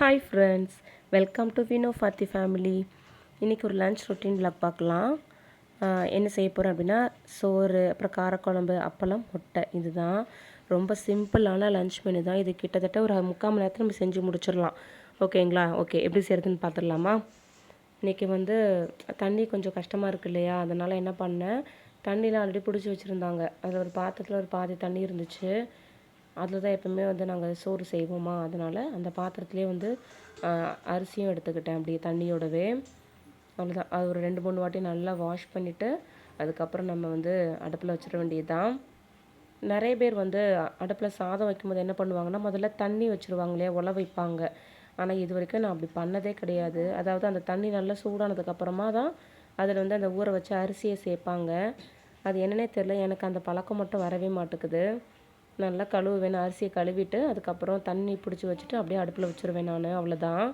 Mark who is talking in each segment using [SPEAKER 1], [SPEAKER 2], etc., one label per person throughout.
[SPEAKER 1] Hi friends welcome to Vino Fathi family இன்றைக்கி ஒரு lunch routine vlog பார்க்கலாம் என்ன செய்ய போகிறேன் அப்படின்னா சோறு அப்புறம் காரக்குழம்பு அப்பளம் முட்டை. இதுதான் ரொம்ப சிம்பிளான லன்ச் மெனு தான். இது கிட்டத்தட்ட ஒரு முக்கால் மணி நேரத்தில் நம்ம செஞ்சு முடிச்சிடலாம். ஓகேங்களா ஓகே எப்படி செய்கிறதுன்னு பார்த்துடலாமா? இன்றைக்கி வந்து தண்ணி கொஞ்சம் கஷ்டமாக இருக்கு இல்லையா? அதனால் என்ன பண்ணேன் தண்ணிலாம் ஆல்ரெடி பிடிச்சி வச்சுருந்தாங்க. அதில் ஒரு பாத்திரத்தில் ஒரு பாதி தண்ணி இருந்துச்சு. அதில் தான் எப்பவுமே வந்து நாங்கள் சோறு செய்வோமா? அதனால் அந்த பாத்திரத்துலேயே வந்து அரிசியும் எடுத்துக்கிட்டேன். அப்படியே தண்ணியோடவே. அவ்வளோதான் அது ஒரு ரெண்டு மூணு வாட்டி நல்லா வாஷ் பண்ணிவிட்டு அதுக்கப்புறம் நம்ம வந்து அடுப்பில் வச்சிட வேண்டியது தான் நிறைய பேர் வந்து அடுப்பில் சாதம் வைக்கும்போது என்ன பண்ணுவாங்கன்னா முதல்ல தண்ணி வச்சுருவாங்க இல்லையா உல வைப்பாங்க. ஆனால் இது வரைக்கும் நான் அப்படி பண்ணதே கிடையாது. அதாவது அந்த தண்ணி நல்லா சூடானதுக்கப்புறமா தான் அதில் வந்து அந்த ஊற வச்சு அரிசியை சேர்ப்பாங்க. அது என்னன்னே தெரில எனக்கு அந்த பழக்கம் மட்டும் வரவே மாட்டேங்குது. நல்லா கழுவுவேன் அரிசியை கழுவிட்டு அதுக்கப்புறம் தண்ணி பிடிச்சி வச்சுட்டு அப்படியே அடுப்பில் வச்சுருவேன் நான் அவ்வளோதான்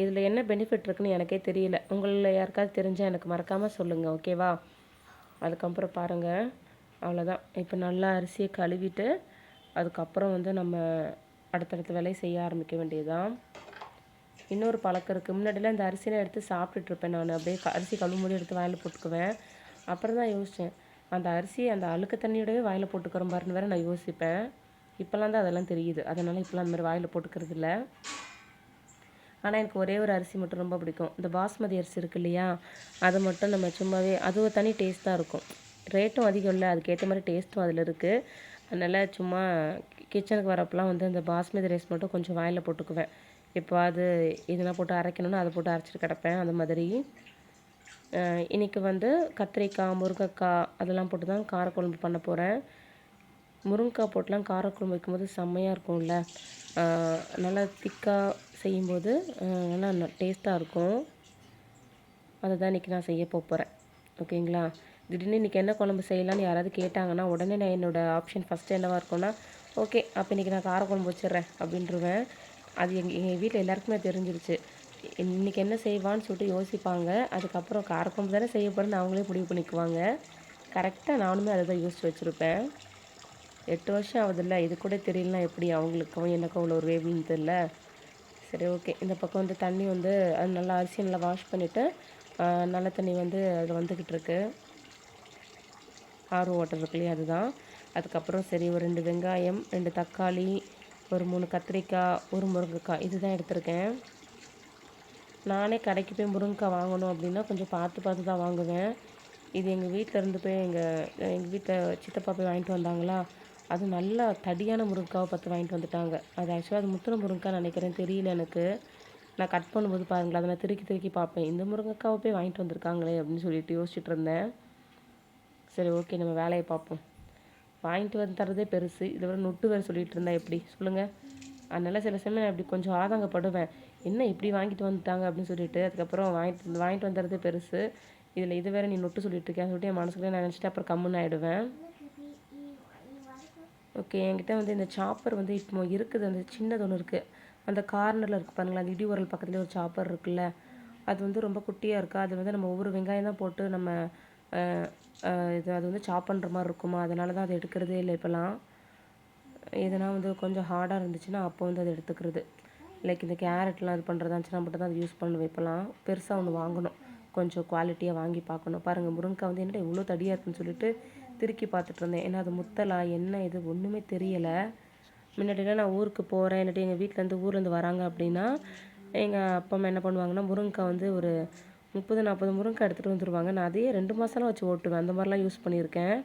[SPEAKER 1] இதில் என்ன பெனிஃபிட் இருக்குன்னு எனக்கே தெரியல. உங்களில் யாருக்காவது தெரிஞ்சால் எனக்கு மறக்காமல் சொல்லுங்கள் ஓகேவா அதுக்கப்புறம் பாருங்கள் அவ்வளோதான் இப்போ நல்லா அரிசியை கழுவிட்டு அதுக்கப்புறம் வந்து நம்ம அடுத்தடுத்த வேலையை செய்ய ஆரம்பிக்க வேண்டியதுதான். இன்னொரு பழக்கம் இருக்குது முன்னாடிலாம் இந்த அரிசியெலாம் எடுத்து சாப்பிட்டுட்டு இருப்பேன் நான். அப்படியே அரிசி கழுவு முடி எடுத்து வாயில் போட்டுக்குவேன். அப்புறம் தான் யோசித்தேன் அந்த அரிசி அந்த அழுக்கு தண்ணியோடவே வாயில் போட்டுக்கிறோம் பாருன்னு வேறு நான் யோசிப்பேன். இப்போல்லாம் தான் அதெல்லாம் தெரியுது. அதனால் இப்போலாம் அந்த மாதிரி வாயில் போட்டுக்கிறது இல்லை. ஆனால் எனக்கு ஒரே ஒரு அரிசி மட்டும் ரொம்ப பிடிக்கும். இந்த பாஸ்மதி அரிசி இருக்கு இல்லையா? அதை மட்டும் நம்ம சும்மாவே அது ஒரு தனி டேஸ்ட்டாக இருக்கும். ரேட்டும் அதிகம் இல்லை. அதுக்கேற்ற மாதிரி டேஸ்ட்டும் அதில் இருக்குது அதனால் சும்மா கிச்சனுக்கு வரப்பெல்லாம் வந்து அந்த பாஸ்மதி ரைஸ் மட்டும் கொஞ்சம் வாயில் போட்டுக்குவேன். இப்போ அது இதெல்லாம் போட்டு அரைக்கணும்னா அதை போட்டு அரைச்சிட்டு கிடப்பேன். அந்த மாதிரி. இன்றைக்கி வந்து கத்திரிக்காய் முருங்கைக்காய் அதெல்லாம் போட்டு தான் காரக்குழம்பு பண்ண போகிறேன் முருங்கைக்காய் போட்டுலாம் காரக்குழம்பு வைக்கும்போது செம்மையாக இருக்கும்ல. நல்லா திக்காக செய்யும்போது நல்லா டேஸ்ட்டாக இருக்கும். அதை தான் இன்றைக்கி நான் செய்ய போகிறேன் ஓகேங்களா? திடீர்னு இன்றைக்கி என்ன குழம்பு செய்யலான்னு யாராவது கேட்டாங்கன்னா உடனே நான் என்னோடய ஆப்ஷன் ஃபஸ்ட்டு என்னவாக இருக்கும்னா ஓகே அப்போ இன்றைக்கி நான் காரக்குழம்பு வச்சிடுறேன் அப்படின்றவேன். அது எங்கள் எங்கள் வீட்டில் எல்லாருக்குமே தெரிஞ்சிருச்சு. இன்றைக்கி என்ன செய்வான்னு சொல்லிட்டு யோசிப்பாங்க. அதுக்கப்புறம் காரக்குழம்பு தானே செய்ய போகிறேன்னு அவங்களே முடிவு பண்ணிக்குவாங்க. கரெக்டாக நானுமே அதை தான் யோசித்து வச்சுருப்பேன். எட்டு வருஷம் ஆகுதுல்ல இது கூட தெரியலனா எப்படி அவங்களுக்கும் எனக்கும் அவ்வளோ ஒரு வேவின்னு தெரில சரி ஓகே இந்த பக்கம் வந்து தண்ணி வந்து அது நல்லா அரிசி நல்லா வாஷ் பண்ணிவிட்டு நல்ல தண்ணி வந்து அது வந்துக்கிட்டு இருக்கு. ஆர்வம் வாட்டர் இருக்கு இல்லையா அதுதான். அதுக்கப்புறம் சரி ஒரு ரெண்டு வெங்காயம் ரெண்டு தக்காளி ஒரு மூணு கத்திரிக்காய் ஒரு முருங்கைக்காய் இதுதான் எடுத்திருக்கேன். நானே கடைக்கு போய் முருங்கைக்காய் வாங்கணும் அப்படின்னா கொஞ்சம் பார்த்து பார்த்து தான் வாங்குவேன். இது எங்கள் வீட்டில் இருந்து போய் எங்கள் எங்கள் வீட்டில் சித்தப்பா போய் வாங்கிட்டு வந்தாங்களா? அது நல்லா தடியான முருங்கைக்காவை பார்த்து வாங்கிட்டு வந்துட்டாங்க. அது ஆக்சுவலாக அது முத்தின முருங்கைக்காய் நினைக்கிறேன். தெரியல எனக்கு. நான் கட் பண்ணும்போது பாருங்களேன். அதை நான் திருக்கி திருக்கி பார்ப்பேன். இந்த முருங்கைக்காவை போய் வாங்கிட்டு வந்திருக்காங்களே அப்படின்னு சொல்லிட்டு யோசிச்சுட்டு இருந்தேன். சரி ஓகே நம்ம வேலையை பார்ப்போம். வாங்கிட்டு வந்து தரதே பெருசு. இதை விட நொட்டு வேறு சொல்லிகிட்டு இருந்தா எப்படி? சொல்லுங்கள் அதனால் சில சமயம் நான் இப்படி கொஞ்சம் ஆதங்கப்படுவேன். என்ன இப்படி வாங்கிட்டு வந்துட்டாங்க? அப்படின்னு சொல்லிட்டு அதுக்கப்புறம் வாங்கிட்டு வந்து வாங்கிட்டு வந்துடுறது பெருசு. இதில் இது வேற நீ நொட்டு சொல்லிட்டு இருக்கேன் சொல்லிட்டு என் மனசுக்குள்ளே நான் நினச்சிட்டு அப்புறம் கம்முன்னு ஆயிடுவேன். ஓகே என்கிட்ட வந்து இந்த சாப்பர் வந்து இப்போ இருக்குது. அந்த சின்னது ஒன்று இருக்குது அந்த கார்னரில் இருக்குது பாருங்களா அந்த இடி உரல் பக்கத்துலேயே ஒரு சாப்பர் இருக்குல்ல. அது வந்து ரொம்ப குட்டியாக இருக்கா? அது வந்து நம்ம ஒவ்வொரு வெங்காயம் தான் போட்டு நம்ம இது அது வந்து சாப் பண்ணுற மாதிரி இருக்குமா? அதனால தான் அதை எடுக்கிறதே இல்லை இப்போலாம் எதனா வந்து கொஞ்சம் ஹார்டாக இருந்துச்சுன்னா அப்போ வந்து அதை எடுத்துக்கிறது. லைக் இந்த கேரட்லாம் இது பண்ணுறதா இருந்துச்சுன்னா மட்டும் தான் அது யூஸ் பண்ணுவேன் இப்போலாம் பெருசாக ஒன்று வாங்கணும். கொஞ்சம் குவாலிட்டியாக வாங்கி பார்க்கணும். பாருங்கள் முருங்கைக்காய் வந்து என்னடா இவ்வளோ தடியாக இருக்குன்னு சொல்லிட்டு திருக்கி பார்த்துட்டு இருந்தேன். ஏன்னா அது முத்தலா என்ன இது ஒன்றுமே தெரியலை. முன்னாடிலாம் நான் ஊருக்கு போகிறேன் இல்லாட்டி எங்கள் வீட்டிலேருந்து ஊர்லேருந்து வராங்க அப்படின்னா எங்கள் அப்பா அம்மா என்ன பண்ணுவாங்கன்னா முருங்கைக்காய் வந்து ஒரு முப்பது நாற்பது முருங்கைக்காய் எடுத்துகிட்டு வந்துருவாங்க. நான் அதையே ரெண்டு மாதம்லாம் வச்சு ஓட்டுவேன். அந்த மாதிரிலாம் யூஸ் பண்ணியிருக்கேன்.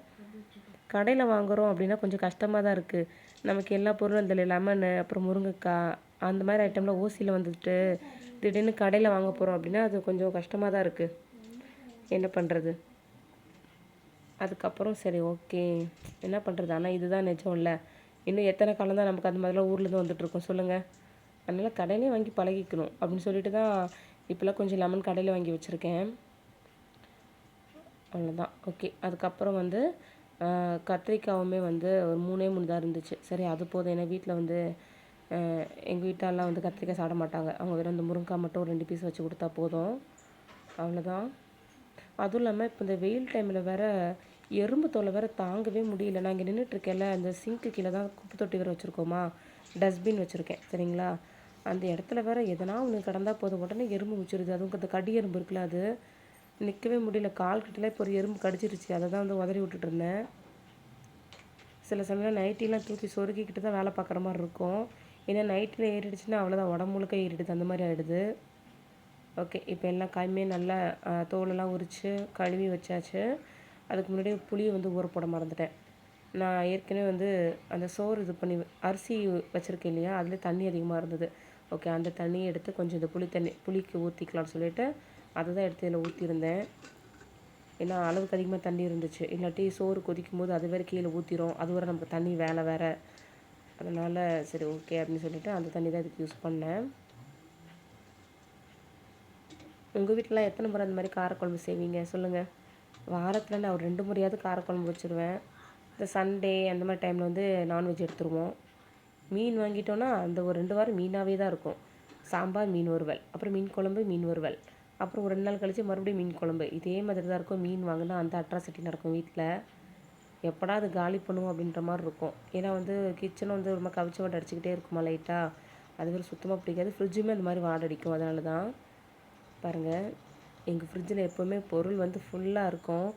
[SPEAKER 1] கடையில் வாங்குறோம் அப்படின்னா கொஞ்சம் கஷ்டமாக தான் இருக்குது நமக்கு எல்லா பொருளும் இந்த லெமனு அப்புறம் முருங்கைக்காய் அந்த மாதிரி ஐட்டம்லாம் ஓசியில் வந்துட்டு திடீர்னு கடையில் வாங்க போகிறோம் அப்படின்னா அது கொஞ்சம் கஷ்டமாக தான் இருக்குது என்ன பண்ணுறது அதுக்கப்புறம் சரி ஓகே என்ன பண்ணுறது ஆனால் இதுதான் நிஜம் இல்லை. இன்னும் எத்தனை காலம் தான் நமக்கு அந்த மாதிரிலாம் ஊர்லேருந்து வந்துட்டுருக்கோம் சொல்லுங்கள் அதனால் கடையிலே வாங்கி பழகிக்கணும் அப்படின்னு சொல்லிட்டு தான் இப்போல்லாம் கொஞ்சம் லெமன் கடையில் வாங்கி வச்சுருக்கேன். அவ்வளோதான் ஓகே அதுக்கப்புறம் வந்து கத்திரிக்காவுமே வந்து ஒரு மூணே மூணு தான் இருந்துச்சு. சரி அது போதும். ஏன்னா வீட்டில் வந்து எங்கள் வீட்டாலெலாம் வந்து கத்திரிக்காய் சாப்பிட மாட்டாங்க. அவங்க வெறும் இந்த முருங்கைக்காய் மட்டும் ஒரு ரெண்டு பீஸ் வச்சு கொடுத்தா போதும். அவ்வளோதான் அதுவும் இல்லாமல் இப்போ இந்த வெயில் டைமில் வேற எறும்பு தொல்லை வேறு தாங்கவே முடியல. நான் இங்கே நின்றுட்டுருக்கேன்ல அந்த சிங்க்கு கீழே தான் குப்பை தொட்டி வேறு வச்சுருக்கோமா? டஸ்ட்பின் வச்சுருக்கேன் சரிங்களா? அந்த இடத்துல வேறு எதனா ஒன்று கடந்தால் போதும். உடனே எறும்பு முச்சிருது. அதுவும் அந்த கடி எறும்பு இருக்குல்ல அது. நிற்கவே முடியல. கால் கிட்டல இப்போ ஒரு எறும்பு கடிச்சிருச்சு. அதை தான் வந்து உதறி விட்டுட்டு இருந்தேன். சில சமயம் நைட்டிலாம் தூக்கி சொருக்கிக்கிட்டு தான் வேலை பார்க்குற மாதிரி இருக்கும். ஏன்னா நைட்டில் ஏறிடுச்சுன்னா அவ்வளோதான் உடம்பு முழுக்க ஏறிடுது அந்த மாதிரி ஆகிடுது ஓகே இப்போ எல்லாம் காயுமே நல்லா தோலெல்லாம் உரித்து கழுவி வச்சாச்சு. அதுக்கு முன்னாடி புளியை வந்து ஊற போட மறந்துட்டேன். நான் ஏற்கனவே வந்து அந்த சோறு இது பண்ணி அரிசி வச்சுருக்கேன் இல்லையா அதில் தண்ணி அதிகமாக இருந்தது. ஓகே அந்த தண்ணியை எடுத்து கொஞ்சம் இந்த புளி தண்ணி புளிக்கு ஊற்றிக்கலாம்னு சொல்லிட்டு அதை தான் எடுத்து இதில் ஊற்றிருந்தேன் ஏன்னா அளவுக்கு அதிகமாக தண்ணி இருந்துச்சு. இல்லாட்டி சோறு கொதிக்கும் போது அது வேறு கீழே ஊற்றிரும் அது வேறு நமக்கு தண்ணி வேலை வேறு. அதனால் சரி ஓகே அப்படின்னு சொல்லிவிட்டு அந்த தண்ணி தான் இதுக்கு யூஸ் பண்ணேன். உங்கள் வீட்டிலலாம் எத்தனை முறை அந்த மாதிரி காரக்குழம்பு செய்வீங்க? சொல்லுங்கள் வாரத்தில் நான் ஒரு ரெண்டு முறையாவது காரக்குழம்பு வச்சுருவேன். இந்த சண்டே அந்த மாதிரி டைமில் வந்து நான்வெஜ் எடுத்துருவோம். மீன் வாங்கிட்டோன்னா அந்த ஒரு ரெண்டு வாரம் மீனாகவே தான் இருக்கும். சாம்பார் மீன் வறுவல். அப்புறம் மீன் குழம்பு மீன் வறுவல். அப்புறம் ஒரு ரெண்டு நாள் கழித்து மறுபடியும் மீன் குழம்பு. இதே மாதிரி தான் இருக்கும். மீன் வாங்கினா அந்த அட்ராசிட்டி நடக்கும் வீட்டில் எப்படா அது காலி பண்ணுவோம் அப்படின்ற மாதிரி இருக்கும். ஏன்னா வந்து கிச்சனும் வந்து ரொம்ப கவிச்ச வாடை அடிச்சுக்கிட்டே இருக்குமா லைட்டாக அது வேறு சுத்தமாக பிடிக்காது. ஃப்ரிட்ஜுமே அந்த மாதிரி வாடை அடிக்கும். அதனால தான் பாருங்கள் எங்கள் ஃப்ரிட்ஜில் எப்போவுமே பொருள் வந்து ஃபுல்லாக இருக்கும்.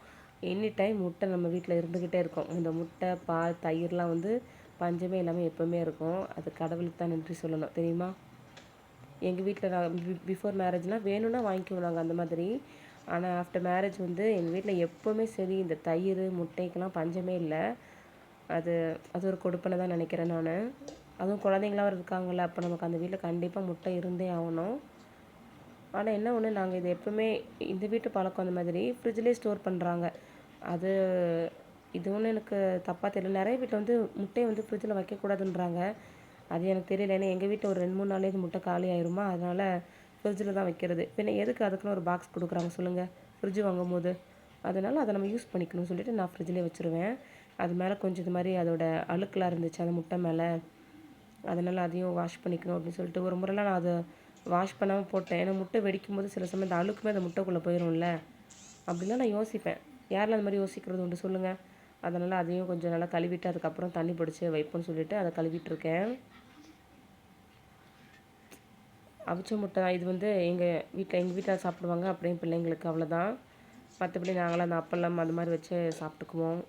[SPEAKER 1] எனி டைம் முட்டை நம்ம வீட்டில் இருந்துக்கிட்டே இருக்கும். இந்த முட்டை பால் தயிர்லாம் வந்து பஞ்சமே இல்லாமல் எப்போவுமே இருக்கும். அது கடவுளுக்கு தான் நன்றி சொல்லணும். தெரியுமா? எங்கள் வீட்டில் நான் பிஃபோர் மேரேஜ்னால் வேணும்னா வாங்கிக்குவோம் நாங்கள் அந்த மாதிரி. ஆனால் ஆஃப்டர் மேரேஜ் வந்து எங்கள் வீட்டில் எப்போவுமே சரி இந்த தயிர் முட்டைக்கெலாம் பஞ்சமே இல்லை. அது அது ஒரு கொடுப்பனை தான் நினைக்கிறேன் நான். அதுவும் குழந்தைங்களாம் இருக்காங்கள்ல அப்போ நமக்கு அந்த வீட்டில் கண்டிப்பாக முட்டை இருந்தே ஆகணும். ஆனால் என்ன ஒன்று நாங்கள் இது எப்போவுமே இந்த வீட்டு பழக்கம் அந்த மாதிரி ஃப்ரிட்ஜ்லேயே ஸ்டோர் பண்ணுறாங்க அது இது ஒன்றும் எனக்கு தப்பாக தெரியல. நிறைய வீட்டில் வந்து முட்டையை வந்து ஃப்ரிட்ஜில் வைக்கக்கூடாதுன்றாங்க. அது எனக்கு தெரியல. ஏன்னா எங்கள் வீட்டில் ஒரு ரெண்டு மூணு நாளே இது முட்டை காலி ஆயிருமா? அதனால் ஃப்ரிட்ஜில் தான் வைக்கிறது. பின்ன எதுக்கு அதுக்குன்னு ஒரு பாக்ஸ் கொடுக்குறாங்க சொல்லுங்கள் ஃப்ரிட்ஜ் வாங்கும் போது அதனால் அதை நம்ம யூஸ் பண்ணிக்கணும்னு சொல்லிட்டு நான் ஃப்ரிட்ஜ்லேயே வச்சுருவேன். அது மேலே கொஞ்சம் இது மாதிரி அதோட அழுக்கெலாம் இருந்துச்சு அந்த முட்டை மேலே. அதனால் அதையும் வாஷ் பண்ணிக்கணும் அப்படின்னு சொல்லிட்டு ஒரு முறைலாம் நான் அதை வாஷ் பண்ணாமல் போட்டேன். ஏன்னா முட்டை வெடிக்கும் போது சில சமயம் இந்த அழுக்குமே அந்த முட்டைக்குள்ளே போயிடும்ல அப்படிலாம் நான் யோசிப்பேன். யாரெல்லாம் அந்த மாதிரி யோசிக்கிறது உண்டு சொல்லுங்கள் அதனால் அதையும் கொஞ்சம் நல்லா கழுவிட்டு அதுக்கப்புறம் தண்ணி பிடிச்சி வைப்போம்னு சொல்லிட்டு அதை கழுவிட்டுருக்கேன் அவிச்ச முட்டை தான். இது வந்து எங்கள் வீட்டில் எங்கள் வீட்டில் சாப்பிடுவாங்க. அப்படியே பிள்ளைங்களுக்கு அவ்வளோதான் மற்றபடி நாங்களாம் அந்த அப்பளம் அது மாதிரி வச்சு சாப்பிட்டுக்குவோம்.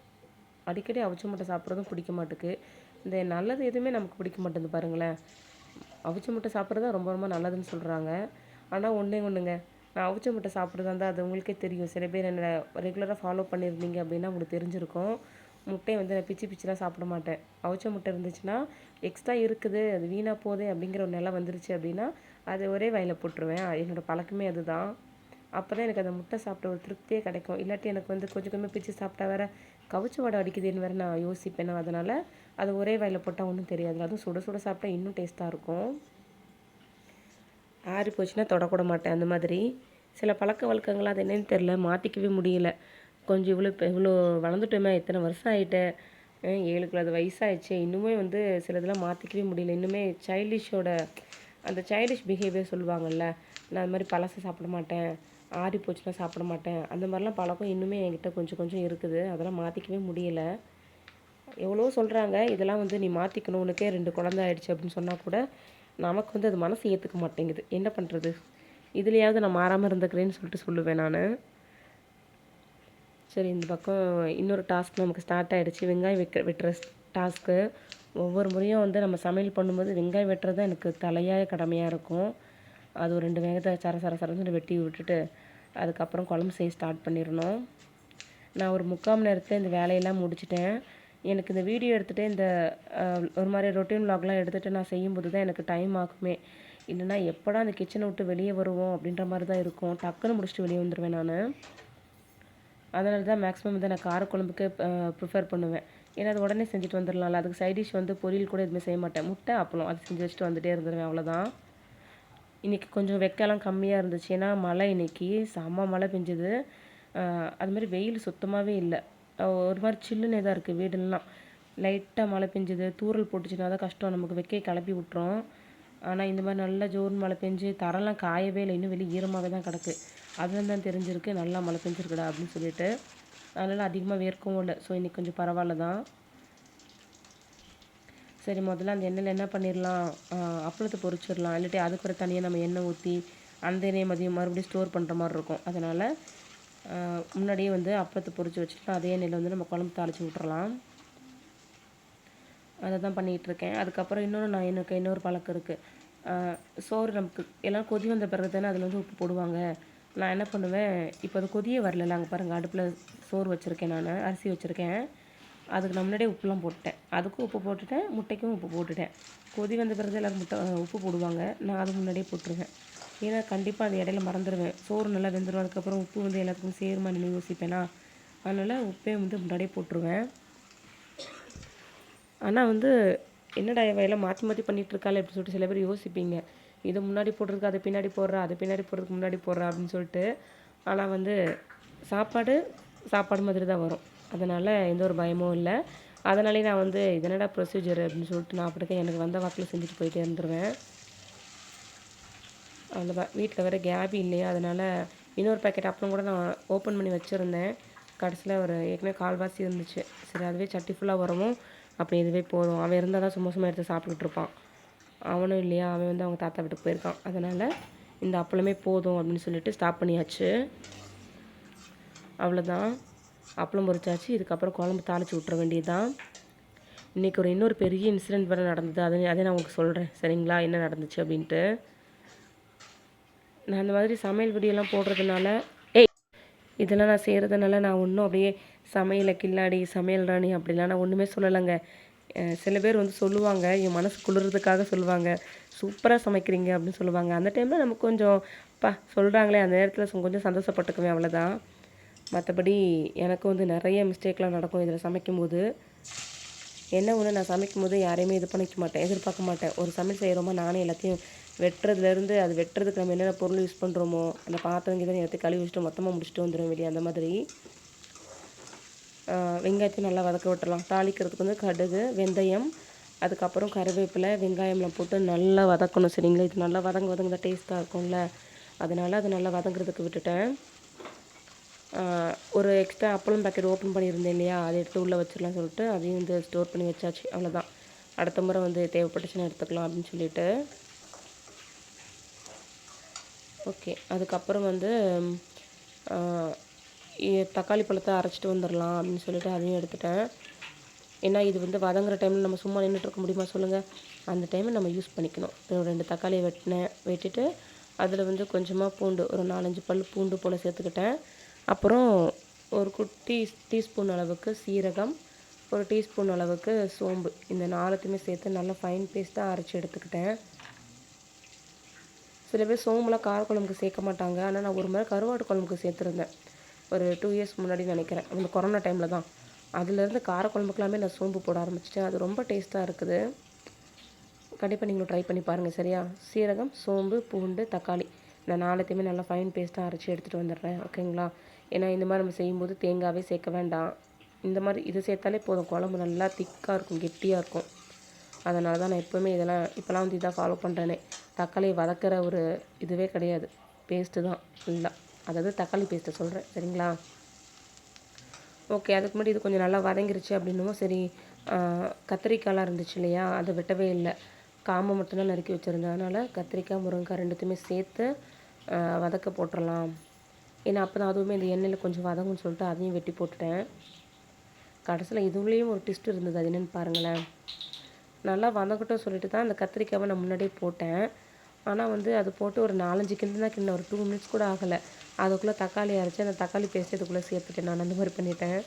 [SPEAKER 1] அடிக்கடி அவிச்ச முட்டை சாப்பிட்றதும் பிடிக்க மாட்டேக்கு. இந்த நல்லது எதுவுமே நமக்கு பிடிக்க மாட்டேங்குது பாருங்களேன். அவிச்ச முட்டை சாப்பிட்றது தான் ரொம்ப ரொம்ப நல்லதுன்னு சொல்கிறாங்க ஆனால் ஒன்றே ஒன்றுங்க நான் அவிச்ச முட்டை சாப்பிட்றதா இருந்தால் அது உங்களுக்கே தெரியும். சில பேர் என்ன ரெகுலராக ஃபாலோ பண்ணியிருந்தீங்க அப்படின்னா உங்களுக்கு தெரிஞ்சிருக்கும். முட்டையை வந்து நான் பிச்சு பிச்சுலாம் சாப்பிட மாட்டேன். அவிச்ச முட்டை இருந்துச்சுன்னா எக்ஸ்ட்ரா இருக்குது. அது வீணாக போகுது அப்படிங்கிற ஒரு நிலை வந்துருச்சு அப்படின்னா அது ஒரே வாயில் போட்டுருவேன். என்னோட பழக்கமே அதுதான். அப்போ தான் எனக்கு அந்த முட்டை சாப்பிட்ட ஒரு திருப்தியே கிடைக்கும். இல்லாட்டி எனக்கு வந்து கொஞ்சம் கொஞ்சமாக பிச்சு சாப்பிட்டா வேற கவுச்சு வடை அடிக்குதுன்னு வேறு நான் யோசிப்பேன் நான் அதனால் அது ஒரே வாயில் போட்டால் ஒன்றும் தெரியாது. அதுவும் சுட சுட சாப்பிட்டா இன்னும் டேஸ்ட்டாக இருக்கும். ஆறி போச்சுன்னா தொடக்கூட மாட்டேன். அந்த மாதிரி சில பழக்க வழக்கங்கள் அது என்னன்னு தெரில மாற்றிக்கவே முடியல. கொஞ்சம் இவ்வளோ இப்போ இவ்வளோ வளர்ந்துட்டோமே இத்தனை வருஷம் ஆகிட்டு ஏழுக்குள்ள அது வயசாகிடுச்சு இன்னுமே வந்து சில இதெல்லாம் மாற்றிக்கவே முடியல. இன்னுமே சைல்டிஷோட அந்த சைல்டிஷ் பிஹேவியர் சொல்லுவாங்கள்ல நான் அது மாதிரி பழசை சாப்பிட மாட்டேன் ஆறி போச்சுன்னா சாப்பிட மாட்டேன் அந்த மாதிரிலாம் பழக்கம் இன்னுமே என்கிட்ட கொஞ்சம் கொஞ்சம் இருக்குது. அதெல்லாம் மாற்றிக்கவே முடியல. எவ்வளோ சொல்கிறாங்க இதெல்லாம் வந்து நீ மாற்றிக்கணும் உனக்கே ரெண்டு குழந்தை ஆயிடுச்சு அப்படின்னு சொன்னால் கூட நமக்கு வந்து அது மனசு ஏற்றுக்க மாட்டேங்குது. என்ன பண்ணுறது இதுலேயாவது நான் மாறாமல் இருந்துக்கிறேன்னு சொல்லிட்டு சொல்லுவேன் நான். சரி இந்த பக்கம் இன்னொரு டாஸ்க் நமக்கு ஸ்டார்ட் ஆகிடுச்சு வெங்காயம் வெக்க வெட்டுற டாஸ்க்கு ஒவ்வொரு முறையும் வந்து நம்ம சமையல் பண்ணும்போது வெங்காயம் வெட்டுறது தான் எனக்கு தலையாய கடமையாக இருக்கும். அது ஒரு ரெண்டு வெங்காயத்தை சர சர சரன்னு வெட்டி விட்டுட்டு அதுக்கப்புறம் குழம்பு செய்ய ஸ்டார்ட் பண்ணிடணும். நான் ஒரு முக்கால் மணி நேரத்தில் இந்த வேலையெல்லாம் முடிச்சிட்டேன். எனக்கு இந்த வீடியோ எடுத்துகிட்டு இந்த ஒரு மாதிரி ரொட்டீன் vlogலாம் எடுத்துகிட்டு நான் செய்யும்போது தான் எனக்கு டைம் ஆகுமே. இல்லைன்னா எப்படா அந்த கிச்சனை விட்டு வெளியே வருவோம் அப்படின்ற மாதிரி தான் இருக்கும். டக்குன்னு முடிச்சுட்டு வெளியே வந்துடுவேன் நான். அதனால தான் மேக்ஸிமம் வந்து நான் காரக்குழம்புக்கு ப்ரிஃபர் பண்ணுவேன். ஏன்னா அது உடனே செஞ்சுட்டு வந்துடலாம்ல அதுக்கு சைட் டிஷ் வந்து பொரியல் கூட எதுவுமே செய்ய மாட்டேன். முட்டை அப்பளம். அது செஞ்சு வச்சுட்டு வந்துட்டே இருந்துருவேன் அவ்வளோதான் இன்றைக்கி கொஞ்சம் வெக்கைலாம் கம்மியாக இருந்துச்சு. ஏன்னா மழை இன்றைக்கி செம்ம மழை பெஞ்சுது. அது மாதிரி வெயில் சுத்தமாகவே இல்லை. ஒரு மாதிரி சில்லுன்னே தான் இருக்குது வீடுலாம். லைட்டாக மழை பெஞ்சுது. தூறல் போட்டுச்சுன்னா தான் கஷ்டம். நமக்கு வெக்கையை கிளப்பி விட்டுரும். ஆனால் இந்த மாதிரி நல்லா ஜோர்னு மழை பெஞ்சு தரலாம் காயவே இல்லை. இன்னும் வெளியே ஈரமாகவே தான் கிடக்கு. அதுலேருந்து தான் தெரிஞ்சிருக்கு. நல்லா மழை பெஞ்சிருக்குடா அப்படின்னு சொல்லிட்டு. அதனால் அதிகமாக வேர்க்கவும் இல்லை. ஸோ இன்றைக்கி கொஞ்சம் பரவாயில்ல தான் சரி முதல்ல அந்த எண்ணெயில் என்ன பண்ணிடலாம் அப்பளத்தை பொரிச்சிடலாம் இல்லாட்டி அதுக்கு ஒரு தனியாக நம்ம எண்ணெய் ஊற்றி அந்த எண்ணெயை மதியம் மறுபடியும் ஸ்டோர் பண்ணுற மாதிரி இருக்கும். அதனால் முன்னாடியே வந்து அப்பளத்தை பொரிச்சு வச்சுட்டு அதே எண்ணெயில் வந்து நம்ம குழம்பு தாளித்து விட்டுறலாம் அதை தான் பண்ணிகிட்டு இருக்கேன் அதுக்கப்புறம் இன்னொன்று நான் எனக்கு இன்னொரு பழக்கம் இருக்குது சோறு நமக்கு எல்லாம் கொதி வந்த பிறகு தானே அதில் வந்து உப்பு போடுவாங்க. நான் என்ன பண்ணுவேன் இப்போ அது கொதிய வரல அங்கே பாருங்கள் அடுப்பில் சோறு வச்சுருக்கேன் நான் அரிசி வச்சுருக்கேன். அதுக்கு நான் முன்னாடியே உப்புலாம் போட்டுட்டேன். அதுக்கும் உப்பு போட்டுட்டேன் முட்டைக்கும் உப்பு போட்டுட்டேன். கொதி வந்த பிறகு எல்லோரும் முட்டை உப்பு போடுவாங்க. நான் அது முன்னாடியே போட்டுருவேன். ஏன்னா கண்டிப்பாக அது இடையில மறந்துடுவேன் சோறு நல்லா வெந்துடும் அதுக்கப்புறம் உப்பு வந்து எல்லாத்துக்கும் சேருமா நின்று யோசிப்பேனா? அதனால் உப்பே வந்து முன்னாடியே போட்டுருவேன். ஆனால் வந்து என்னடா இவையெல்லாம் மாற்றி மாற்றி பண்ணிகிட்ருக்காள் அப்படின்னு சொல்லிட்டு சில பேர் யோசிப்பீங்க. இது முன்னாடி போடுறதுக்கு அதை பின்னாடி போடுறா அது பின்னாடி போடுறதுக்கு முன்னாடி போடுறா அப்படின்னு சொல்லிட்டு ஆனால் வந்து சாப்பாடு சாப்பாடு மாதிரி தான் வரும். அதனால் எந்த ஒரு பயமும் இல்லை. அதனாலே நான் வந்து இதனடா ப்ரொசீஜர் அப்படின்னு சொல்லிட்டு நான் அப்படிதான் எனக்கு வந்த வாக்கில் செஞ்சுட்டு போயிட்டே இருந்துருவேன். அவ்வளோதான் வீட்டில் வேறு கேபி இல்லையா அதனால் இன்னொரு பேக்கெட் அப்பளம் கூட நான் ஓப்பன் பண்ணி வச்சுருந்தேன். கடைசியில் ஒரு ஏற்கனவே கால்வாசி இருந்துச்சு. சரி அதுவே சட்டி ஃபுல்லாக வரவும் அப்படி இதுவே போதும். அவன் இருந்தால் தான் சும்மா சும்மா எடுத்து சாப்பிட்டுட்டு இருப்பான். அவனும் இல்லையா அவன் வந்து அவங்க தாத்தா வீட்டுக்கு போயிருக்கான். அதனால் இந்த அப்பளமே போதும் அப்படின்னு சொல்லிட்டு ஸ்டாப் பண்ணியாச்சு. அவ்வளோதான் அப்பளம் பொரிச்சாச்சு. இதுக்கப்புறம் குழம்பு தாளித்து விட்ற வேண்டியது தான் இன்றைக்கி ஒரு இன்னொரு பெரிய இன்சிடெண்ட் வேறு நடந்தது. அதை அதை நான் உங்களுக்கு சொல்கிறேன் சரிங்களா? என்ன நடந்துச்சு அப்படின்ட்டு. நான் அந்த மாதிரி சமையல் வீடியோலாம் போடுறதுனால ஏய் இதெல்லாம் நான் செய்கிறதுனால நான் ஒன்றும் அப்படியே சமையலை கில்லாடி சமையல் ராணி அப்படிலாம் நான் ஒன்றுமே சொல்லலைங்க. சில பேர் வந்து சொல்லுவாங்க என் மனசு குளிர்றதுக்காக சொல்லுவாங்க. சூப்பராக சமைக்கிறீங்க அப்படின்னு சொல்லுவாங்க. அந்த டைமில் நமக்கு கொஞ்சம் பா சொல்கிறாங்களே அந்த நேரத்தில் கொஞ்சம் சந்தோஷப்பட்டுக்குவேன் அவ்வளோதான் மற்றபடி எனக்கு வந்து நிறைய மிஸ்டேக்லாம் நடக்கும் இதில் சமைக்கும்போது. என்ன ஒன்று நான் சமைக்கும் போது யாரையுமே இது பண்ணிக்க மாட்டேன் எதிர்பார்க்க மாட்டேன். ஒரு சமையல் செய்கிறோமா நானே எல்லாத்தையும் வெட்டுறதுலேருந்து அது வெட்டுறதுக்கு நம்ம என்னென்ன பொருள் யூஸ் பண்ணுறோமோ அந்த பாத்திரம் தான் எல்லாத்தையும் கழுவி வச்சுட்டு மொத்தமாக முடிச்சுட்டு வந்துடும் வெளியே அந்த மாதிரி. வெங்காயத்தையும் நல்லா வதக்க விட்டுடலாம் தாளிக்கிறதுக்கு வந்து கடுகு வெந்தயம் அதுக்கப்புறம் கருவேப்பிலை வெங்காயம்லாம் போட்டு நல்லா வதக்கணும். சரிங்களா? இது நல்லா வதங்க வதங்க டேஸ்ட்டாக இருக்கும்ல. அதனால் அது நல்லா வதங்குறதுக்கு விட்டுட்டேன். ஒரு எக்ஸ்ட்ரா அப்பளம் பேக்கெட் ஓப்பன் பண்ணியிருந்தேன் இல்லையா? அதை எடுத்து உள்ளே வச்சிடலாம் சொல்லிட்டு அதையும் வந்து ஸ்டோர் பண்ணி வச்சாச்சு. அவ்வளோதான் அடுத்த முறை வந்து தேவைப்பட்டுச்சுன்னு எடுத்துக்கலாம் அப்படின்னு சொல்லிட்டு. ஓகே. அதுக்கப்புறம் வந்து தக்காளி பழத்தை அரைச்சிட்டு வந்துடலாம் அப்படின்னு சொல்லிட்டு அதையும் எடுத்துட்டேன். ஏன்னா இது வந்து வதங்குற டைமில் நம்ம சும்மா நின்றுட்டு இருக்க முடியுமா சொல்லுங்கள் அந்த டைமை நம்ம யூஸ் பண்ணிக்கணும். ரெண்டு தக்காளியை வெட்டினேன் வெட்டிட்டு அதில் வந்து கொஞ்சமாக பூண்டு ஒரு நாலஞ்சு பல் பூண்டு போல் சேர்த்துக்கிட்டேன். அப்புறம் ஒரு குட்டி டீஸ்பூன் அளவுக்கு சீரகம் ஒரு டீஸ்பூன் அளவுக்கு சோம்பு. இந்த நாலத்தையுமே சேர்த்து நல்லா ஃபைன் பேஸ்ட்டாக அரைச்சி எடுத்துக்கிட்டேன். சில பேர் சோம்புலாம் காரக்குழம்புக்கு சேர்க்க மாட்டாங்க. ஆனால் நான் ஒரு முறை கருவாட்டு குழம்புக்கு சேர்த்துருந்தேன். ஒரு டூ இயர்ஸ் முன்னாடி நினைக்கிறேன். அந்த கொரோனா டைமில் தான். அதுலேருந்து காரக்குழம்புக்கெல்லாமே நான் சோம்பு போட ஆரம்பிச்சிட்டேன். அது ரொம்ப டேஸ்ட்டாக இருக்குது. கண்டிப்பாக நீங்களும் ட்ரை பண்ணி பாருங்கள் சரியா? சீரகம் சோம்பு பூண்டு தக்காளி. நான் நாலுத்தையுமே நல்லா ஃபைன் பேஸ்ட்டாக அரைச்சி எடுத்துகிட்டு வந்துடுறேன் ஓகேங்களா ஏன்னா இந்த மாதிரி நம்ம செய்யும்போது தேங்காவே சேர்க்க வேண்டாம். இந்த மாதிரி இது சேர்த்தாலே போதும். குழம்பு நல்லா திக்காக இருக்கும் கெட்டியாக இருக்கும். அதனால தான் நான் எப்போவுமே இதெல்லாம் இப்போலாம் வந்து இதான் ஃபாலோ பண்ணுறேனே தக்காளியை வதக்கிற ஒரு இதுவே கிடையாது. பேஸ்ட்டு தான் ஃபுல்லாக அதாவது தக்காளி பேஸ்ட்டை சொல்கிறேன் சரிங்களா? ஓகே அதுக்கு முன்னாடி இது கொஞ்சம் நல்லா வதங்கிருச்சு அப்படின்னும் சரி கத்திரிக்காயெலாம் இருந்துச்சு இல்லையா? அதை வெட்டவே இல்லை. காம்பை மட்டும்தான் நறுக்கி வச்சுருந்தேன். அதனால் கத்திரிக்காய் முருங்கைக்காய் ரெண்டுத்தையுமே சேர்த்து வதக்க போட்டுடலாம். ஏன்னா அப்போ தான் அதுவுமே இந்த எண்ணெயில் கொஞ்சம் வதங்கும்னு சொல்லிட்டு அதையும் வெட்டி போட்டுட்டேன். கடைசியில் இதுலேயும் ஒரு டிஸ்ட் இருந்தது. அது என்னென்னு பாருங்களேன். நல்லா வதக்கட்டும் சொல்லிட்டு தான் அந்த கத்திரிக்காவை நான் முன்னாடியே போட்டேன். ஆனால் வந்து அது போட்டு ஒரு நாலஞ்சு கிண்டு தான் கிண்ண ஒரு டூ மினிட்ஸ் கூட ஆகலை. அதுக்குள்ளே தக்காளி அரைச்சி அந்த தக்காளி பேஸ்ட் இதுக்குள்ளே சேர்த்துட்டேன் நான் அந்த மாதிரி பண்ணிட்டேன்.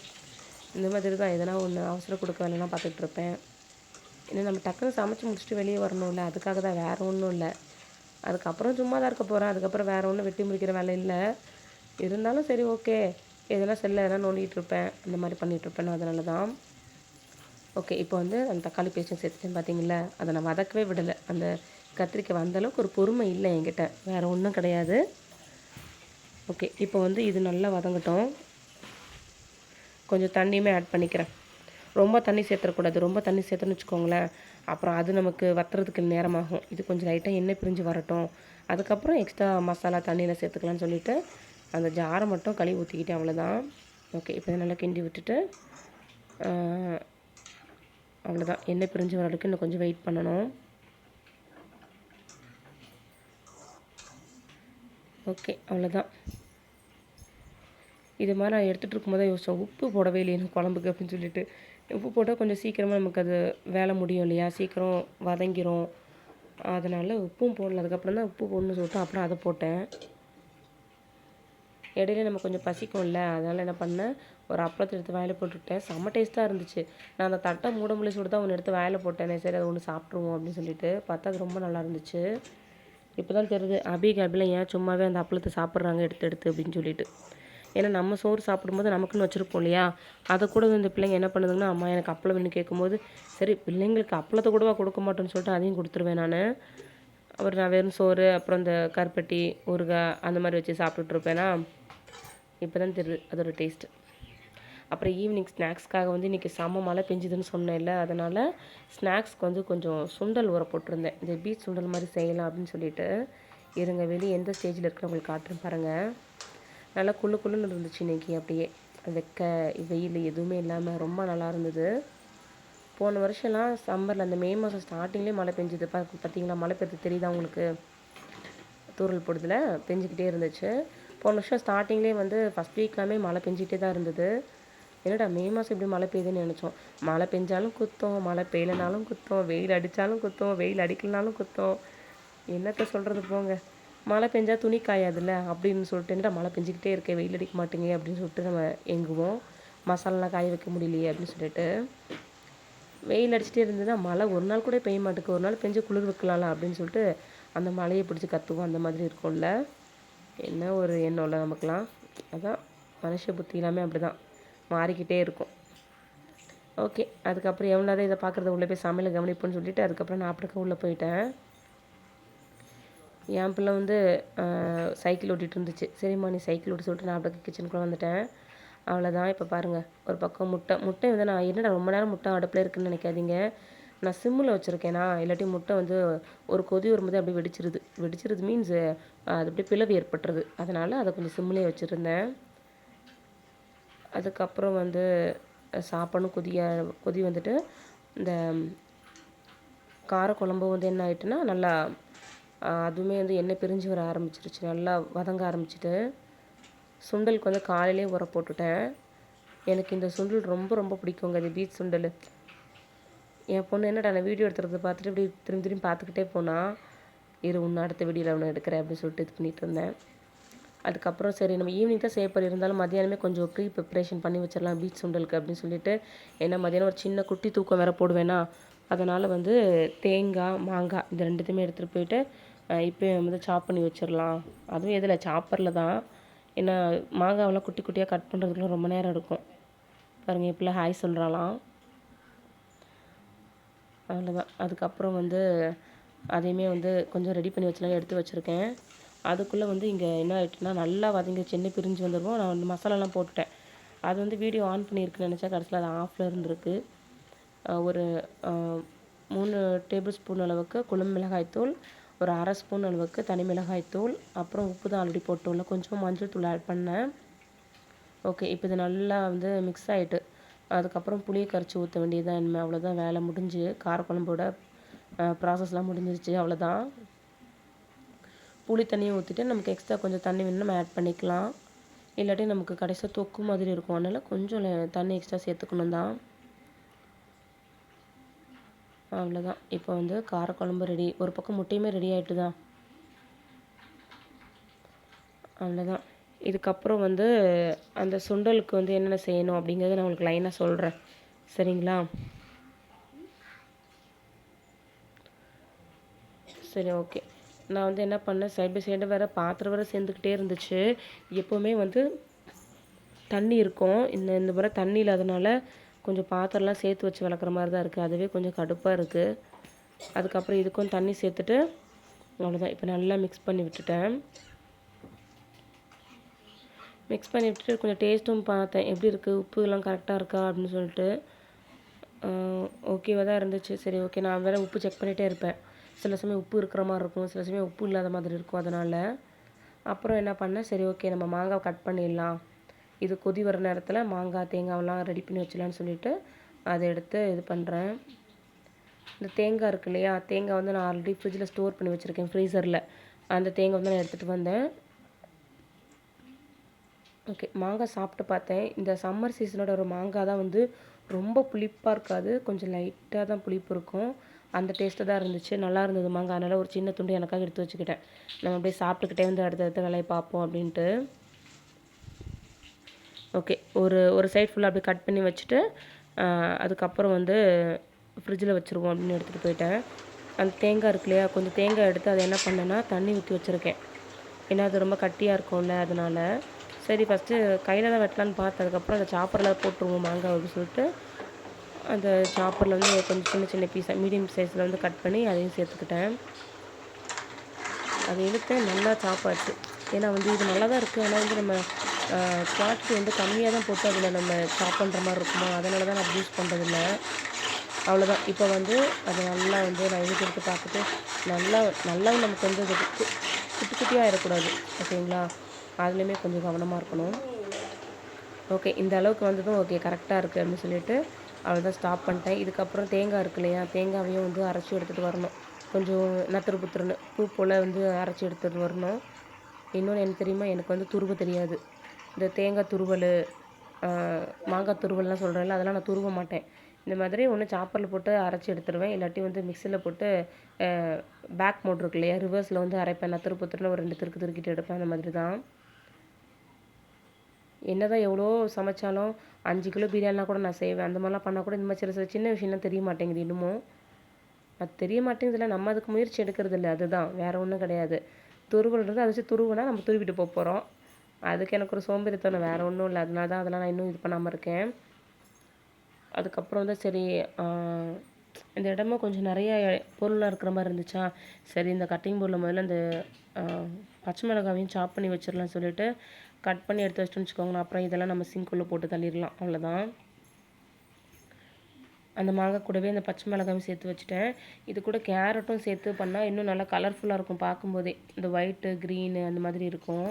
[SPEAKER 1] இந்த மாதிரி தான் எதனா ஒன்று அவசரம் கொடுக்க வேலைலாம் பார்த்துட்டு இருப்பேன். ஏன்னா நம்ம டக்குன்னு சமைச்சு முடிச்சுட்டு வெளியே வரணும்ல அதுக்காக தான் வேறு ஒன்றும் இல்லை. அதுக்கப்புறம் சும்மா தான் இருக்க போகிறேன் அதுக்கப்புறம் வேறு ஒன்றும் வெட்டி முடிக்கிற வேலை இல்லை. இருந்தாலும் சரி ஓகே. எதனா செல்ல எதனா நோண்டிகிட்டு இருப்பேன். இந்த மாதிரி பண்ணிகிட்ருப்பேன் அதனால தான். ஓகே இப்போ வந்து அந்த தக்காளி பேஸ்ட்டும் சேர்த்துட்டேன் பார்த்தீங்களா அதை நான் வதக்கவே விடலை. அந்த கத்திரிக்காய் வந்தளவுக்கு ஒரு பொறுமை இல்லை என்கிட்ட. வேறு ஒன்றும் கிடையாது. ஓகே இப்போ வந்து இது நல்லா வதங்கட்டும். கொஞ்சம் தண்ணியுமே ஆட் பண்ணிக்கிறேன். ரொம்ப தண்ணி சேர்த்துறக்கூடாது. ரொம்ப தண்ணி சேர்த்துன்னு வச்சுக்கோங்களேன். அப்புறம் அது நமக்கு வத்துறதுக்கு நேரமாகும். இது கொஞ்சம் லைட்டாக எண்ணெய் பிரிஞ்சு வரட்டும். அதுக்கப்புறம் எக்ஸ்ட்ரா மசாலா தண்ணியில் சேர்த்துக்கலான்னு சொல்லிவிட்டு அந்த ஜாரை மட்டும் கழுவி ஊற்றிக்கிட்டேன் அவ்வளோதான் ஓகே இப்போ நல்லா கிண்டி விட்டுட்டு அவ்வளோதான் எண்ணெய் பிரிஞ்சு வர அளவுக்கு இன்னும் கொஞ்சம் வெயிட் பண்ணணும். ஓகே அவ்வளோதான் இது மாதிரி நான் எடுத்துகிட்டு இருக்கும்போது யோசித்தேன் உப்பு போடவே இல்லையே எனக்கு குழம்புக்கு அப்படின்னு சொல்லிட்டு. உப்பு போட்டால் கொஞ்சம் சீக்கிரமாக நமக்கு அது வேலை முடியும் இல்லையா? சீக்கிரம் வதங்கிரும். அதனால் உப்பும் போடல. அதுக்கப்புறம் தான் உப்பு போடணும்னு சொல்லிட்டு அப்புறம் அதை போட்டேன். இடையில நம்ம கொஞ்சம் பசிக்கும்ல அதனால் என்ன பண்ணேன் ஒரு அப்பளத்தை எடுத்து வாயில் போட்டுவிட்டேன் செம்ம டேஸ்ட்டாக இருந்துச்சு. நான் அந்த தட்டை மூட முடிய சொல்லிட்டு தான் ஒன்று எடுத்து வாயில் போட்டேனே சரி அதை ஒன்று சாப்பிட்ருவோம் அப்படின்னு சொல்லிட்டு பார்த்தா அது ரொம்ப நல்லா இருந்துச்சு. இப்போ தான் தெரியுது அபி கபிலாம் ஏன் சும்மாவே அந்த அப்பளத்தை சாப்பிட்றாங்க எடுத்து எடுத்து அப்படின்னு சொல்லிட்டு. ஏன்னா நம்ம சோறு சாப்பிடும்போது நமக்குன்னு வச்சுருப்போம் இல்லையா? அதை கூட இந்த பிள்ளைங்க என்ன பண்ணுதுங்கன்னா அம்மா எனக்கு அப்பளம் வேணும் கேட்கும்போது சரி பிள்ளைங்களுக்கு அப்பளத்தை கூடவா கொடுக்க மாட்டேன்னு சொல்லிட்டு அதையும் கொடுத்துருவேன் நான். அப்புறம் நான் வெறும் சோறு அப்புறம் இந்த கருப்பட்டி ஊறுகாய் அந்த மாதிரி வச்சு சாப்பிட்டுட்ருப்பேனா இப்போ தான் தெரியுது அதோட டேஸ்ட்டு அப்புறம் ஈவினிங் ஸ்நாக்ஸ்க்காக வந்து இன்றைக்கி செம்ம மழை பெஞ்சுதுன்னு சொன்னேன்ல அதனால் ஸ்நாக்ஸ்க்கு வந்து கொஞ்சம் சுண்டல் ஊற போட்டிருந்தேன். இந்த பீச் சுண்டல் மாதிரி செய்யலாம் அப்படின்னு சொல்லிட்டு. இருங்க வெளியே எந்த ஸ்டேஜில் இருக்குன்னு உங்களுக்கு காட்டுறேன் பாருங்கள் நல்லா குள்ளு குள்ளுன்னு இருந்துச்சு இன்றைக்கி அப்படியே. வெக்க வெயில் எதுவுமே இல்லாமல் ரொம்ப நல்லா இருந்தது. போன வருஷம்லாம் சம்மரில் அந்த மே மாதம் ஸ்டார்டிங்லேயே மழை பெஞ்சுது. பா பார்த்தீங்களா மழை பெய்யுது தெரியுதா உங்களுக்கு? தூரல் போடுதில் பெஞ்சிக்கிட்டே இருந்துச்சு. போன வருஷம் ஸ்டார்டிங்லேயே வந்து ஃபஸ்ட் வீக்லாமே மழை பெஞ்சிக்கிட்டே தான் இருந்தது. என்னடா மே மாதம் இப்படி மழை பெய்யுதுன்னு நினச்சோம். மழை பெஞ்சாலும் குத்தம் மழை பெய்யலனாலும் குத்தம் வெயில் அடித்தாலும் குத்தம் வெயில் அடிக்கலனாலும் குத்தம். என்னத்த சொல்கிறது போங்க. மழை பெஞ்சால் துணி காயாதுல்ல? அப்படின்னு சொல்லிட்டு மழை பெஞ்சிக்கிட்டே இருக்கே? வெயில் அடிக்க மாட்டேங்க அப்படின்னு சொல்லிட்டு நம்ம எங்குவோம் மசாலாலாம் காய வைக்க முடியலையே அப்படின்னு சொல்லிட்டு. வெயில் அடிச்சுட்டே இருந்ததுன்னா மழை ஒரு நாள் கூட பெய்ய மாட்டேங்குது. ஒரு நாள் பெஞ்சு குளிர் வைக்கலாம்ல அப்படின்னு சொல்லிட்டு அந்த மழையை பிடிச்சி கற்றுவோம் அந்த மாதிரி இருக்கும்ல. என்ன ஒரு எண்ணம்ல நமக்குலாம் அதான் மனுஷ புத்தி எல்லாமே அப்படி தான் மாறிக்கிட்டே இருக்கும். ஓகே அதுக்கப்புறம் எவ்வளோ இதை பார்க்குறது உள்ளே போய் சமையல் கவனிப்புன்னு சொல்லிவிட்டு அதுக்கப்புறம் நான் அப்படிக்க உள்ளே போயிட்டேன். என் பிள்ளை வந்து சைக்கிள் ஓட்டிகிட்டு இருந்துச்சு. சரிம்மா நீ சைக்கிள் ஓட்டி சொல்லிட்டு நான் அப்படியே கிச்சனுக்குள்ளே வந்துட்டேன். அவ்வளோதான் இப்போ பாருங்கள் ஒரு பக்கம் முட்டை முட்டை வந்து நான் என்னடா ரொம்ப நேரம் முட்டை அடுப்பில் இருக்குன்னு நினைக்காதீங்க. நான் சிம்மில் வச்சுருக்கேனா. இல்லாட்டி முட்டை வந்து ஒரு கொதி வரும்போது அப்படியே வெடிச்சிருது. வெடிச்சிருது மீன்ஸ் அது அப்படியே பிளவு ஏற்பட்டுருது. அதனால் அதை கொஞ்சம் சிம்மிலே வச்சுருந்தேன். அதுக்கப்புறம் வந்து சாப்பாடும் கொதிய கொதி வந்துட்டு இந்த கார குழம்பு வந்து என்ன ஆயிட்டுன்னா நல்லா அதுவுமே வந்து எண்ணெய் பிரிஞ்சு வர ஆரம்பிச்சிருச்சு. நல்லா வதங்க ஆரம்பிச்சிட்டு சுண்டலுக்கு வந்து காலையிலே உர போட்டுட்டேன். எனக்கு இந்த சுண்டல் ரொம்ப ரொம்ப பிடிக்குங்க. இது பீச் சுண்டல். என் பொண்ணு என்னடா நான் வீடியோ எடுத்துறது பார்த்துட்டு இப்படி திரும்பி திரும்பி பார்த்துக்கிட்டே போனால் இரு உன்னை அடுத்த வீடியோவில் ஒன்று எடுக்கிறேன் அப்படின்னு சொல்லிட்டு இது பண்ணிகிட்டு இருந்தேன். அதுக்கப்புறம் சரி நம்ம ஈவினிங் தான் சேப்பர் இருந்தாலும் மதியானமே கொஞ்சம் ப்ரீ ப்ரிப்ரேஷன் பண்ணி வச்சிடலாம் பீச் சுண்டலுக்கு அப்படின்னு சொல்லிட்டு. ஏன்னா மதியானம் ஒரு சின்ன குட்டி தூக்கம் வேறு போடுவேனா. அதனால் வந்து தேங்காய் மாங்காய் இந்த ரெண்டுத்தையுமே எடுத்துகிட்டு போயிட்டு இப்போ வந்து சாப் பண்ணி வச்சிடலாம் அதுவும் எதில் சாப்பரில் தான். ஏன்னா மாங்காவெல்லாம் குட்டி குட்டியாக கட் பண்ணுறதுக்குலாம் ரொம்ப நேரம் இருக்கும் பாருங்கள் இப்போலாம் ஹாய் சொல்கிறாலாம் அவ்வளோதான் அதுக்கப்புறம் வந்து அதையுமே வந்து கொஞ்சம் ரெடி பண்ணி வச்சுலாம் எடுத்து வச்சுருக்கேன். அதுக்குள்ளே வந்து இங்கே என்ன ஆகிட்டுனா நல்லா வதங்கி சின்ன பிரிஞ்சு வந்துடுவோம் நான் வந்து மசாலாலாம் போட்டுட்டேன். அது வந்து வீடியோ ஆன் பண்ணியிருக்குன்னு நினச்சா கடைசியில் அது ஆஃபில் இருந்திருக்கு. ஒரு மூணு டேபிள் ஸ்பூன் அளவுக்கு குழம்பு மிளகாய்த்தூள் ஒரு அரை ஸ்பூன் அளவுக்கு தனி மிளகாய் தூள் அப்புறம் உப்பு தான் ஆல்ரெடி போட்டோம்ல கொஞ்சம் மஞ்சள் தூள் ஆட் பண்ணேன். ஓகே இப்போ இது நல்லா வந்து மிக்ஸ் ஆகிட்டு அதுக்கப்புறம் புளியை கரைச்சி ஊற்ற வேண்டியதுதான் இனிமேல் அவ்வளோதான் வேலை முடிஞ்சு காரக்குழம்போட ப்ராசஸ்லாம் முடிஞ்சிருச்சு அவ்வளோதான் புளி தண்ணியை ஊற்றிட்டு நமக்கு எக்ஸ்ட்ரா கொஞ்சம் தண்ணி வேணும் நம்ம ஆட் பண்ணிக்கலாம். இல்லாட்டி நமக்கு கடைசியாக தொக்கு மாதிரி இருக்கும். அதனால் கொஞ்சம் தண்ணி எக்ஸ்ட்ரா சேர்த்துக்கணும் தான் அவ்வளோதான் இப்போ வந்து காரக்குழம்பு ரெடி ஒரு பக்கம் முட்டையுமே ரெடி ஆகிட்டு தான் அவ்வளோதான் இதுக்கப்புறம் வந்து அந்த சுண்டலுக்கு வந்து என்னென்ன செய்யணும் அப்படிங்கிறத நான் உங்களுக்கு லைனாக சொல்கிறேன் சரிங்களா? சரி ஓகே நான் வந்து என்ன பண்ணேன்? சைட் பை சைடு வேறு பாத்திரம் வேறு சேர்ந்துக்கிட்டே இருந்துச்சு. எப்போவுமே வந்து தண்ணி இருக்கும். இந்த இந்த முறை தண்ணி இல்லாதனால கொஞ்சம் பாத்திரம்லாம் சேர்த்து வச்சு வளர்க்குற மாதிரி தான் இருக்குது. அதுவே கொஞ்சம் கடுப்பாக இருக்குது அதுக்கப்புறம் இதுக்கும் தண்ணி சேர்த்துட்டு அவ்வளோதான் இப்போ நல்லா மிக்ஸ் பண்ணி விட்டுட்டேன். மிக்ஸ் பண்ணி விட்டுட்டு கொஞ்சம் டேஸ்ட்டும் பார்த்தேன். எப்படி இருக்குது உப்பு கரெக்டாக இருக்கா? அப்படின்னு சொல்லிட்டு ஓகேவாக தான் இருந்துச்சு. சரி ஓகே நான் வேறு உப்பு செக் பண்ணிகிட்டே இருப்பேன். சில சமயம் உப்பு இருக்கிற மாதிரி இருக்கும். சில சமயம் உப்பு இல்லாத மாதிரி இருக்கும். அதனால் அப்புறம் என்ன பண்ணேன்? சரி ஓகே நம்ம மாங்காய் கட் பண்ணிடலாம். இது கொதி வர நேரத்தில் மாங்காய் தேங்காயெல்லாம் ரெடி பண்ணி வச்சிடலான்னு சொல்லிட்டு அதை எடுத்து இது பண்ணுறேன் இந்த தேங்காய் இருக்கு இல்லையா தேங்காய் வந்து நான் ஆல்ரெடி ஃப்ரிட்ஜில் ஸ்டோர் பண்ணி வச்சுருக்கேன் ஃப்ரீசரில் அந்த தேங்காய் வந்து நான் எடுத்துகிட்டு வந்தேன். ஓகே மாங்காய் சாப்பிட்டு பார்த்தேன். இந்த சம்மர் சீசனோட ஒரு மாங்காய் தான் வந்து ரொம்ப புளிப்பாக இருக்காது கொஞ்சம் லைட்டாக தான் புளிப்பு இருக்கும். அந்த டேஸ்ட்டு தான் இருந்துச்சு. நல்லா இருந்தது மாங்காய். அதனால் ஒரு சின்ன துண்டு எனக்காக எடுத்து வச்சுக்கிட்டேன். நம்ம அப்படியே சாப்பிட்டுக்கிட்டே வந்து அடுத்தடுத்த வேலையை பார்ப்போம் அப்படின்ட்டு. ஓகே ஒரு ஒரு சைட் ஃபுல்லாக அப்படியே கட் பண்ணி வச்சுட்டு அதுக்கப்புறம் வந்து ஃப்ரிட்ஜில் வச்சுருவோம் அப்படின்னு எடுத்துகிட்டு போயிட்டேன். அந்த தேங்காய் இருக்கு இல்லையா கொஞ்சம் தேங்காய் எடுத்து அதை என்ன பண்ணேன்னா தண்ணி ஊற்றி வச்சுருக்கேன். ஏன்னா அது ரொம்ப கட்டியாக இருக்கும்ல அதனால். சரி ஃபஸ்ட்டு கையில் தான் வெட்டலான்னு பார்த்தேன். அதுக்கப்புறம் அந்த சாப்பரில் போட்டுருவோம் மாங்காய் அப்படின்னு சொல்லிட்டு. அந்த சாப்பரில் வந்து கொஞ்சம் சின்ன சின்ன பீஸாக மீடியம் சைஸில் வந்து கட் பண்ணி அதையும் சேர்த்துக்கிட்டேன். அதை எடுத்து நல்லா சாப்பாச்சு ஏன்னா வந்து இது நல்லா தான் இருக்குது ஆனால் வந்து நம்ம குவாலிட்டி வந்து கம்மியாக தான் போட்டு அதில் நம்ம சாப் பண்ணுற மாதிரி இருக்குமா? அதனால தான் நான் யூஸ் பண்ணுறதில்ல அவ்வளோதான் இப்போ வந்து அதை நல்லா வந்து நான் எழுதி எடுத்து பார்த்துட்டு நல்லா நல்லா நமக்கு வந்து அது குட்டி குட்டியாக ஆகிடக்கூடாது ஓகேங்களா? அதுலேயுமே கொஞ்சம் கவனமாக இருக்கணும். ஓகே இந்த அளவுக்கு வந்ததும் ஓகே கரெக்டாக இருக்குது அப்படின்னு சொல்லிட்டு அவ்வளோதான் ஸ்டாப் பண்ணிட்டேன். இதுக்கப்புறம் தேங்காய் இருக்கு இல்லையா? தேங்காவையும் வந்து அரைச்சி எடுத்துகிட்டு வரணும். கொஞ்சம் நத்துரு புத்துருன்னு பூ போல் வந்து அரைச்சி எடுத்துகிட்டு வரணும். இன்னொன்று எனக்கு தெரியுமா? எனக்கு வந்து துருவ தெரியாது. இந்த தேங்காய் துருவல் மாங்காய் துருவல்லாம் சொல்கிறேன்ல அதெல்லாம் நான் துருவ மாட்டேன். இந்த மாதிரி ஒன்று சாப்பரில் போட்டு அரைச்சி எடுத்துருவேன். இல்லாட்டி வந்து மிக்சியில் போட்டு பேக் மோட்ரு இருக்கு இல்லையா ரிவர்ஸில் வந்து அரைப்பேன். நத்துரு புத்துருன்னு ஒரு ரெண்டு திருக்கு திருக்கிட்டு எடுப்பேன். அந்த மாதிரி தான். என்ன தான் எவ்வளோ சமைச்சாலும் அஞ்சு கிலோ பிரியாணிலாம் கூட நான் செய்வேன். அந்த மாதிரிலாம் பண்ணால் கூட இந்த மாதிரி சில சில சின்ன விஷயம்லாம் தெரிய மாட்டேங்குது இன்னமும். அது தெரிய மாட்டேங்குதுல நம்ம அதுக்கு முயற்சி எடுக்கிறது இல்லை அதுதான். வேறு ஒன்றும் கிடையாது. துருவல்ன்றது அதை வச்சு துருவுனா நம்ம துருவிட்டு போக போகிறோம் அதுக்கு எனக்கு ஒரு சோம்பேறித்தனம் வேறு ஒன்றும் இல்லை. அதனால தான் அதெல்லாம் நான் இன்னும் இது பண்ணாமல் இருக்கேன். அதுக்கப்புறம் வந்து சரி இந்த இடமும் கொஞ்சம் நிறைய பொருள்லாம் இருக்கிற மாதிரி இருந்துச்சா? சரி இந்த கட்டிங் போர்டில் முதல்ல இந்த பச்சை மிளகாவையும் சாப் பண்ணி வச்சிடலாம்னு சொல்லிட்டு கட் பண்ணி எடுத்து வச்சிட்டோம்னு வச்சுக்கோங்களேன். அப்புறம் இதெல்லாம் நம்ம சிங்க்குள்ளே போட்டு தள்ளிடலாம். அவ்வளோதான் அந்த மாங்காய் கூடவே இந்த பச்சை மிளகாயும் சேர்த்து வச்சுட்டேன். இது கூட கேரட்டும் சேர்த்து பண்ணால் இன்னும் நல்லா கலர்ஃபுல்லாக இருக்கும் பார்க்கும்போதே. இந்த ஒயிட்டு க்ரீனு அந்த மாதிரி இருக்கும்.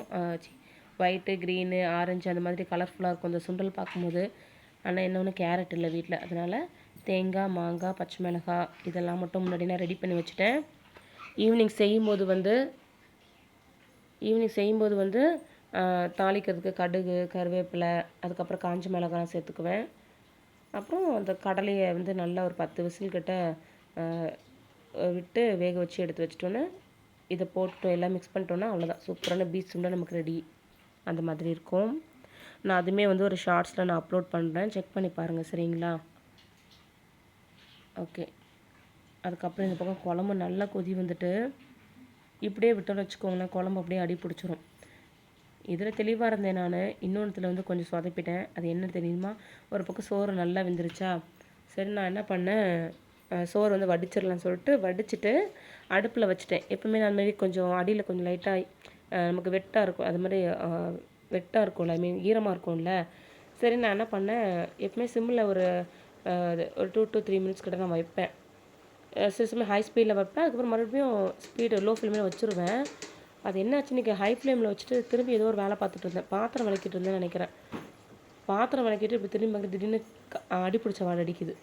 [SPEAKER 1] ஒயிட்டு க்ரீனு ஆரஞ்சு அந்த மாதிரி கலர்ஃபுல்லாக இருக்கும். அந்த சுண்டல் பார்க்கும்போது ஆனால் என்ன ஒன்று கேரட் இல்லை வீட்டில் அதனால் தேங்காய் மாங்காய் பச்சை மிளகாய் இதெல்லாம் மட்டும் முன்னாடி நான் ரெடி பண்ணி வச்சுட்டேன். ஈவினிங் செய்யும்போது வந்து ஈவினிங் செய்யும்போது வந்து தாளிக்கிறதுக்கு கடுகு கருவேப்பிலை அதுக்கப்புறம் காஞ்ச மிளகாய் சேர்த்துக்குவேன். அப்புறம் அந்த கடலையை வந்து நல்லா ஒரு பத்து விசில் கிட்ட விட்டு வேக வச்சு எடுத்து வச்சிட்டோன்னே இதை போட்டு எல்லாம் மிக்ஸ் பண்ணிட்டோன்னா அவ்வளோதான் சூப்பரான பீச் சுண்டை நமக்கு ரெடி அந்த மாதிரி இருக்கும். நான் அதுவுமே வந்து ஒரு ஷார்ட்ஸில் நான் அப்லோட் பண்ணுறேன் செக் பண்ணி பாருங்கள் சரிங்களா? ஓகே அதுக்கப்புறம் இந்த பக்கம் குழம்பு நல்லா கொதி வந்துட்டு இப்படியே விட்டோம்னு வச்சுக்கோங்களேன் குழம்பு அப்படியே அடி பிடிச்சிரும். இதில் தெளிவாக இருந்தேன் நான். இன்னொன்றுத்தில் வந்து கொஞ்சம் சொதப்பிட்டேன். அது என்ன தெரியுமா? ஒரு பக்கம் சோறு நல்லா வெந்துருச்சா? சரி நான் என்ன பண்ணேன்? சோறு வந்து வடிச்சிடலான்னு சொல்லிட்டு வடிச்சிட்டு அடுப்பில் வச்சுட்டேன். எப்பவுமே நான் மாதிரி கொஞ்சம் அடியில் கொஞ்சம் லைட்டாக நமக்கு வெட்டாக இருக்கும். அது மாதிரி வெட்டாக இருக்கும்ல ஐ மீன் ஈரமாக இருக்கும்ல. சரி நான் என்ன பண்ணேன்? எப்பவுமே சிம்மில் ஒரு ஒரு டூ டு த்ரீ மினிட்ஸ் கிட்ட நான் வைப்பேன். சில சமயம் ஹை ஸ்பீடில் வைப்பேன். அதுக்கப்புறம் மறுபடியும் ஸ்பீடு லோ ஃப்ளேமில் வச்சுருவேன். அது என்னாச்சு? இன்றைக்கி ஹை ஃப்ளேமில் வச்சுட்டு திரும்பி ஏதோ ஒரு வேலை பார்த்துட்டு இருந்தேன். பாத்திரம் விளக்கிட்டு இருந்தேன்னு நினைக்கிறேன். பாத்திரம் விளக்கிட்டு இப்போ திரும்பி பார்க்க திடீர்னு அடிப்பிடிச்ச வாடை அடிக்குது.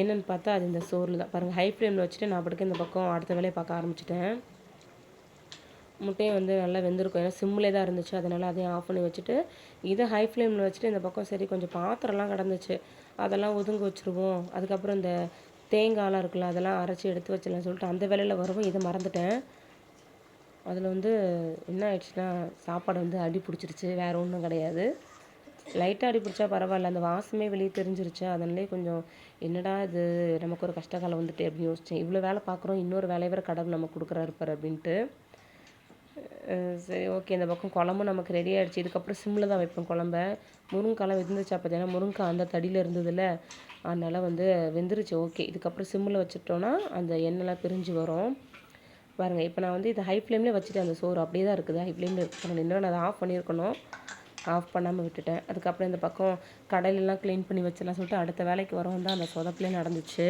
[SPEAKER 1] என்னென்னு பார்த்தா அது இந்த சோறில் தான் பாருங்கள் ஹை ஃப்ளேமில் வச்சுட்டு நான் அப்படிக்கு இந்த பக்கம் அடுத்த வேலையை பார்க்க ஆரம்பிச்சிட்டேன். முட்டையும் வந்து நல்லா வெந்திருக்கும். ஏன்னா சிம்மிலே தான் இருந்துச்சு. அதனால் அதையும் ஆஃப் பண்ணி வச்சுட்டு இதை ஹை ஃப்ளேமில் வச்சுட்டு இந்த பக்கம் சரி கொஞ்சம் பாத்திரம்லாம் கிடந்துச்சு. அதெல்லாம் ஒதுங்க வச்சுருவோம். அதுக்கப்புறம் இந்த தேங்காய்லாம் இருக்குல்ல அதெல்லாம் அரைச்சி எடுத்து வச்சிடலாம் சொல்லிட்டு அந்த வேலையில் வரவும் இதை மறந்துட்டேன். அதில் வந்து என்ன ஆயிடுச்சுன்னா சாப்பாடு வந்து அடி பிடிச்சிருச்சு. வேறு ஒன்றும் கிடையாது. லைட்டாக அடி பிடிச்சா பரவாயில்ல. அந்த வாசமே வெளியே தெரிஞ்சிருச்சு. அதனாலே கொஞ்சம் என்னடா இது நமக்கு ஒரு கஷ்டகாலம் வந்துட்டு அப்படின்னு யோசித்தேன் இவ்வளோ வேலை பார்க்குறோம். இன்னொரு வேலையை வேறு கடவுள் நமக்கு கொடுக்குறாரு இருப்பார் அப்படின்ட்டு. சரி ஓகே இந்த பக்கம் குழம்பும் நமக்கு ரெடி ஆகிடுச்சு இதுக்கப்புறம் சிம்மில் தான் வைப்போம் குழம்ப. முருங்கைலாம் வெந்துருச்சா பார்த்தீங்கன்னா முருங்கை அந்த தடியில் இருந்ததில்ல. அதனால் வந்து வெந்துருச்சு ஓகே இதுக்கப்புறம் சிம்மில் வச்சுட்டோன்னா அந்த எண்ணெய்லாம் பிரிஞ்சு வரும். பாருங்கள் இப்போ நான் வந்து இதை ஹை ஃப்ளேம்லேயே வச்சுட்டேன் அந்த சோறு. அப்படியே தான் இருக்குது ஹை ஃப்ளேமில் இருக்கணும் இன்னும் நான் அதை ஆஃப் பண்ணியிருக்கணும். ஆஃப் பண்ணாமல் விட்டுட்டேன். அதுக்கப்புறம் இந்த பக்கம் கடையிலலாம் க்ளீன் பண்ணி வச்சிடலாம் சொல்லிட்டு அடுத்த வேலைக்கு வரவும் தான் அந்த சொதப்பிலே நடந்துச்சு.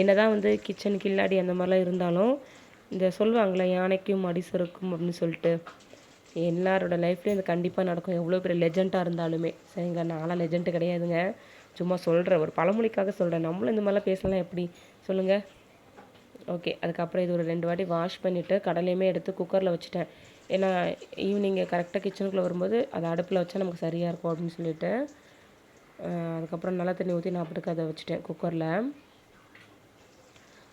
[SPEAKER 1] என்ன தான் வந்து கிச்சன் கில்லாடி அந்த மாதிரிலாம் இருந்தாலும் இந்த சொல்லுவாங்களே யானைக்கும் அடிசருக்கும் அப்படின்னு சொல்லிட்டு. எல்லாரோட லைஃப்லேயும் இது கண்டிப்பாக நடக்கும். எவ்வளோ பெரிய லெஜெண்டாக இருந்தாலுமே. சரிங்க நான்லாம் லெஜெண்ட்டு கிடையாதுங்க. சும்மா சொல்கிறேன் ஒரு பழமொழிக்காக சொல்கிறேன் நம்மளும் இந்த மாதிரிலாம் பேசலாம் எப்படி? சொல்லுங்கள் ஓகே அதுக்கப்புறம் இது ஒரு ரெண்டு வாட்டி வாஷ் பண்ணிவிட்டு கடலையுமே எடுத்து குக்கரில் வச்சுட்டேன். ஏன்னா ஈவினிங் கரெக்டாக கிச்சனுக்குள்ளே வரும்போது அதை அடுப்பில் வச்சா நமக்கு சரியாக இருக்கும் அப்படின்னு சொல்லிவிட்டு அதுக்கப்புறம் நல்லா தண்ணி ஊற்றி நான் அப்படிக்கு அதை வச்சுட்டேன் குக்கரில்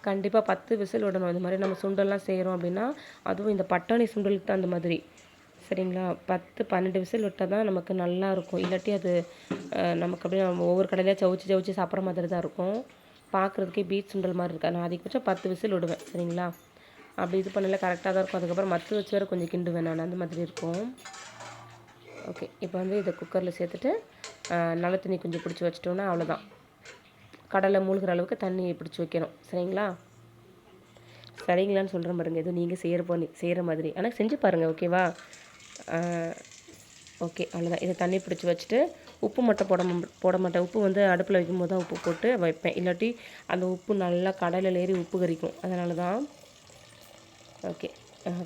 [SPEAKER 1] கண்டிப்பாக பத்து விசில் விடணும். இந்த மாதிரி நம்ம சுண்டல்லாம் செய்கிறோம் அப்படின்னா அதுவும் இந்த பட்டாணி சுண்டலுக்கு தான் அந்த மாதிரி. சரிங்களா? பத்து பன்னெண்டு விசில் விட்டால் தான் நமக்கு நல்லா இருக்கும். இல்லாட்டி அது நமக்கு அப்படியே நம்ம ஒவ்வொரு கடையிலையும் சவுச்சி சவுச்சி சாப்பிட்ற மாதிரி தான் இருக்கும். பார்க்குறதுக்கே பீச் சுண்டல் மாதிரி இருக்கா. நான் அதிகபட்சம் பத்து விசில் விடுவேன். சரிங்களா? அப்படி இது பண்ணல கரெக்டாக தான் இருக்கும். அதுக்கப்புறம் மற்ற வச்சு வேறு கொஞ்சம் கிண்டுவேன் நான். அந்த மாதிரி இருக்கும். ஓகே. இப்போ வந்து இதை குக்கரில் சேர்த்துட்டு நல்ல தண்ணி கொஞ்சம் பிடிச்சி வச்சிட்டோன்னா அவ்வளோதான் கடலை மூழ்கிற அளவுக்கு தண்ணியை பிடிச்சி வைக்கணும். சரிங்களா? சரிங்களான்னு சொல்கிறேன் பாருங்கள் எதுவும் நீங்கள் செய்கிற போ செய்கிற மாதிரி. ஆனால் செஞ்சு பாருங்கள் ஓகேவா? ஓகே அவ்வளோதான் இதை தண்ணி பிடிச்சி வச்சுட்டு உப்பு மட்டும் போட போட மாட்டேன். உப்பு வந்து அடுப்பில் வைக்கும்போது தான் உப்பு போட்டு வைப்பேன். இல்லாட்டி அந்த உப்பு நல்லா கடலில் ஏறி உப்பு கறிக்கும் அதனால தான் ஓகே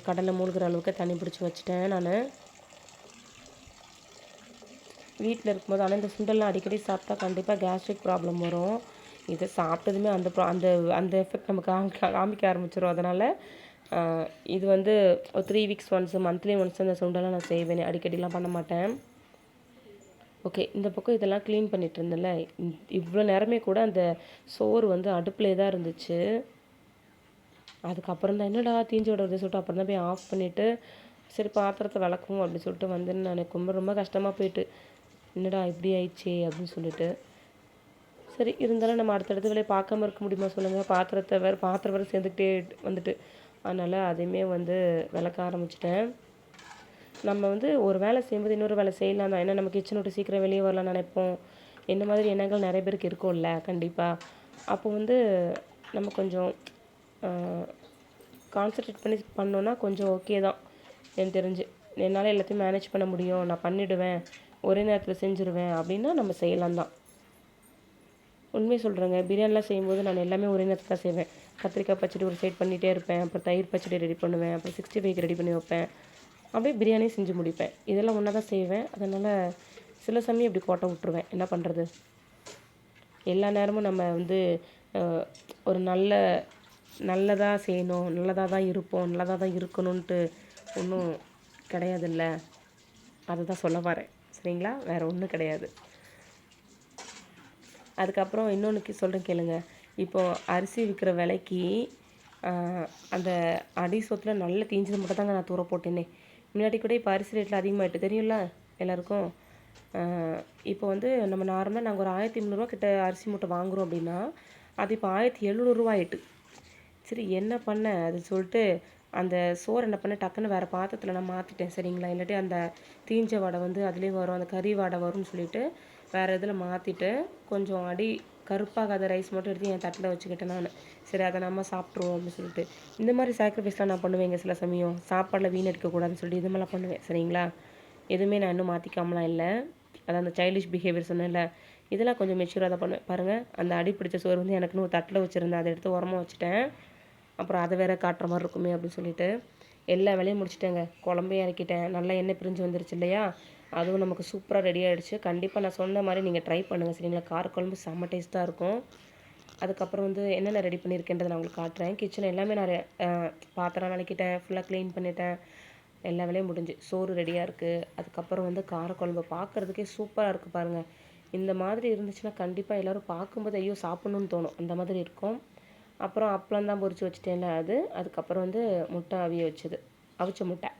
[SPEAKER 1] கடலை மூழ்கிற அளவுக்கு தண்ணி பிடிச்சி வச்சுட்டேன் நான். வீட்டில் இருக்கும்போது ஆனால் இந்த சுண்டல்லாம் அடிக்கடி சாப்பிட்டா கண்டிப்பாக கேஸ்ட்ரிக் ப்ராப்ளம் வரும். இதை சாப்பிட்டதுமே அந்த ப்ரா அந்த அந்த எஃபெக்ட் நமக்கு காமிக்க காமிக்க ஆரம்பிச்சிடும் அதனால் இது வந்து ஒரு three weeks once monthly once அந்த சுண்டெல்லாம் நான் செய்வேன். அடிக்கடிலாம் பண்ண மாட்டேன். ஓகே இந்த பக்கம் இதெல்லாம் க்ளீன் பண்ணிகிட்டு இருந்தேன்ல. இவ்வளோ நேரமே கூட அந்த சோறு வந்து அடுப்பிலே தான் இருந்துச்சு. அதுக்கப்புறம் தான் என்னடா தீஞ்சு விடுறது சொல்லிட்டு அப்புறம் தான் போய் ஆஃப் பண்ணிவிட்டு சரி பாத்திரத்தை விளக்கும் அப்படின்னு சொல்லிட்டு வந்து நான். ரொம்ப ரொம்ப கஷ்டமாக போயிட்டு என்னடா இப்படி ஆயிடுச்சே அப்படின்னு சொல்லிட்டு. சரி இருந்தாலும் நம்ம அடுத்தடுத்த வேலையை பார்க்காம இருக்க முடியுமா சொல்லுங்கள் பாத்திரத்தை வேறு பாத்திரம் வேறு சேர்ந்துக்கிட்டே வந்துட்டு. அதனால் அதையுமே வந்து விளக்க ஆரம்பிச்சிட்டேன். நம்ம வந்து ஒரு வேலை செய்யும்போது இன்னொரு வேலை செய்யலாம் தான் ஏன்னா நம்ம கிச்சன் விட்டு சீக்கிரம் வெளியே வரலாம் நினைப்போம். என்ன மாதிரி எண்ணங்கள் நிறைய பேருக்கு இருக்கும்ல கண்டிப்பாக அப்போ வந்து நம்ம கொஞ்சம் கான்சன்ட்ரேட் பண்ணி பண்ணோன்னா கொஞ்சம் ஓகே தான். எனக்கு தெரிஞ்சு. என்னால் எல்லாத்தையும் மேனேஜ் பண்ண முடியும். நான் பண்ணிவிடுவேன் ஒரே நேரத்தில் செஞ்சுருவேன். அப்படின்னா நம்ம செய்யலாம் தான் உண்மையை சொல்கிறேங்க பிரியாணிலாம் செய்யும்போது நான் எல்லாமே ஒரே நேரத்தில் தான் செய்வேன். கத்திரிக்காய் பச்சடி ஒரு சைட் பண்ணிகிட்டே இருப்பேன். அப்புறம் தயிர் பச்சடி ரெடி பண்ணுவேன். அப்புறம் சிக்ஸ்டி ஃபைவ் ரெடி பண்ணி வைப்பேன். அப்படியே பிரியாணி செஞ்சு முடிப்பேன். இதெல்லாம் ஒன்றா தான் செய்வேன். அதனால் சில சமயம் இப்படி கோட்டை விட்ருவேன் என்ன பண்ணுறது எல்லா நேரமும் நம்ம வந்து ஒரு நல்ல நல்லதாக செய்யணும். நல்லதாக தான் இருப்போம். நல்லதாக தான் இருக்கணுன்ட்டு ஒன்றும் கிடையாதுல்ல. அதை தான் சொல்ல வரேன். சரிங்களா? வேறு ஒன்றும் கிடையாது. அதுக்கப்புறம் இன்னொன்று சொல்கிறேன் கேளுங்க. இப்போது அரிசி விற்கிற விலைக்கு அந்த அடி சொத்தில் நல்ல தீஞ்சது மட்டும் தாங்க நான் தூர போட்டேனே. முன்னாடி கூட இப்போ அரிசி ரேட்டில் அதிகமாகிட்டு தெரியும்ல எல்லாருக்கும்? இப்போ வந்து நம்ம நார்மலாக நாங்கள் ஒரு ஆயிரத்தி முந்நூறுரூவா கிட்ட அரிசி மூட்டை வாங்குகிறோம் அப்படின்னா அது இப்போ ஆயிரத்தி எழுநூறுவா ஆயிட்டு. சரி என்ன பண்ண? அது சொல்லிட்டு அந்த சோறு என்ன பண்ண? டக்குன்னு வேறு பாத்திரத்தில் நான் மாற்றிட்டேன் சரிங்களா? இல்லாட்டி அந்த தீஞ்ச வடை வந்து அதுலேயும் வரும் அந்த கறி வடை வரும்னு சொல்லிட்டு வேறு இதில் மாற்றிட்டு கொஞ்சம் அடி கருப்பாகாத ரைஸ் மட்டும் எடுத்து என் தட்டில் வச்சுக்கிட்டேன் நான். சரி அதை நம்ம சாப்பிட்ருவோம் அப்படின்னு சொல்லிட்டு. இந்த மாதிரி சாக்ரிஃபைஸ்லாம் நான் பண்ணுவேங்க சில சமயம். சாப்பாடில் வீணடிக்கக்கூடாதுன்னு சொல்லி இது மாதிரிலாம் பண்ணுவேன். சரிங்களா? எதுவுமே நான் இன்னும் மாற்றிக்காமலாம் இல்லை. அதான் அந்த சைல்டிஷ் பிஹேவியர் சொன்னேன்ல. இதெல்லாம் கொஞ்சம் மெச்சூராக தான் பண்ணுவேன். பாருங்கள் அந்த அடி பிடிச்ச சோறு வந்து எனக்குன்னு ஒரு தட்டில் வச்சுருந்தேன். அதை எடுத்து உரமாக வச்சுட்டேன். அப்புறம் அதை வேற காட்டுற மாதிரி இருக்குமே அப்படின்னு சொல்லிட்டு. எல்லா வேலையும் முடிச்சிட்டேங்க. குழம்பையும் இறக்கிட்டேன். நல்லா எண்ணெய் பிரிஞ்சு வந்துருச்சு இல்லையா? அதுவும் நமக்கு சூப்பராக ரெடி ஆகிடுச்சு கண்டிப்பாக நான் சொன்ன மாதிரி நீங்கள் ட்ரை பண்ணுங்கள் சரிங்களா? காரக்குழம்பு செம்ம டேஸ்ட்டாக இருக்கும். அதுக்கப்புறம் வந்து என்னென்ன ரெடி பண்ணியிருக்கேன்றதை நான் உங்களுக்கு காட்டுறேன். கிச்சன் எல்லாமே நான் பாத்திரம் நினைக்கிட்டேன் ஃபுல்லாக க்ளீன் பண்ணிட்டேன். எல்லா வேலையும் முடிஞ்சு. சோறு ரெடியாக இருக்குது அதுக்கப்புறம் வந்து காரக்குழம்பு பார்க்குறதுக்கே சூப்பராக இருக்குது பாருங்கள் இந்த மாதிரி இருந்துச்சுன்னா கண்டிப்பாக எல்லோரும் பார்க்கும்போது ஐயோ சாப்பிட்ணுன்னு தோணும். அந்த மாதிரி இருக்கும். அப்புறம் அப்பளம் தான் பொரித்து வச்சுட்டேன்ல அது. அதுக்கப்புறம் வந்து முட்டை அவிய வச்சது. அவிச்ச முட்டை.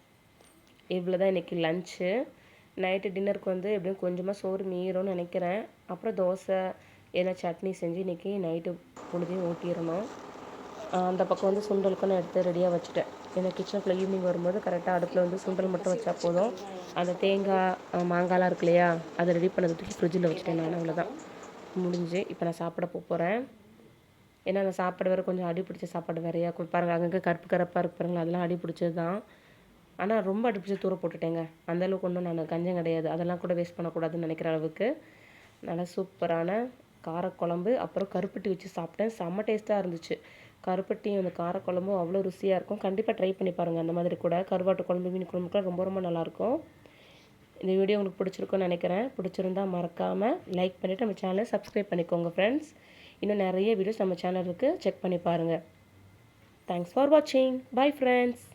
[SPEAKER 1] இவ்வளோ தான் இன்றைக்கி லஞ்சு நைட்டு டின்னருக்கு வந்து எப்படியும் கொஞ்சமாக சோறு மீறும்னு நினைக்கிறேன். அப்புறம் தோசை எதனா சட்னி செஞ்சு இன்றைக்கி நைட்டு பொழுதையும் ஊட்டிடணும். அந்த பக்கம் வந்து சுண்டலுக்கும் நான் எடுத்து ரெடியாக வச்சுட்டேன். ஏன்னா கிச்சனுக்குள்ளே ஈவினிங் வரும்போது கரெக்டாக அடுப்பில் வந்து சுண்டல் மட்டும் வச்சா போதும். அந்த தேங்காய் மாங்காய்லாம் இருக்கு இல்லையா அதை ரெடி பண்ணதுக்கு ஃப்ரிட்ஜில் வச்சுட்டேன் நான் அவ்வளோதான் முடிஞ்சு இப்போ நான் சாப்பிட போகிறேன் ஏன்னா அந்த சாப்பாடு வேறு கொஞ்சம் அடி பிடிச்ச சாப்பாடு வேறையா கொடுப்பாருங்க அங்கங்கே கருப்பு கருப்பாக இருப்பாருங்களா அதெல்லாம் அடி பிடிச்சது தான் ஆனால் ரொம்ப அடி தூர போட்டுட்டேங்க. அந்தளவுக்கு ஒன்றும் நான் கஞ்சம் கிடையாது. அதெல்லாம் கூட வேஸ்ட் பண்ணக்கூடாதுன்னு நினைக்கிற அளவுக்கு. நல்லா சூப்பரான காரக்குழம்பு அப்புறம் கருப்பட்டி வச்சு சாப்பிட்டேன். செம்ம டேஸ்ட்டாக இருந்துச்சு. கருப்பட்டியும் அந்த காரக்குழம்பும் அவ்வளோ ருசியாக இருக்கும். கண்டிப்பாக ட்ரை பண்ணி பாருங்கள் அந்த மாதிரி கூட. கருவாட்டு குழம்பு மீன் குழம்புக்குலாம் ரொம்ப ரொம்ப நல்லாயிருக்கும் இந்த வீடியோ உங்களுக்கு பிடிச்சிருக்குன்னு நினைக்கிறேன். பிடிச்சிருந்தா மறக்காமல் லைக் பண்ணிவிட்டு நம்ம சேனலை சப்ஸ்கிரைப் பண்ணிக்கோங்க ஃப்ரெண்ட்ஸ் இன்னும் நிறைய வீடியோஸ் நம்ம சேனல் இருக்குது செக் பண்ணி பாருங்கள் தேங்க்ஸ் ஃபார் வாட்சிங் பை ஃப்ரெண்ட்ஸ்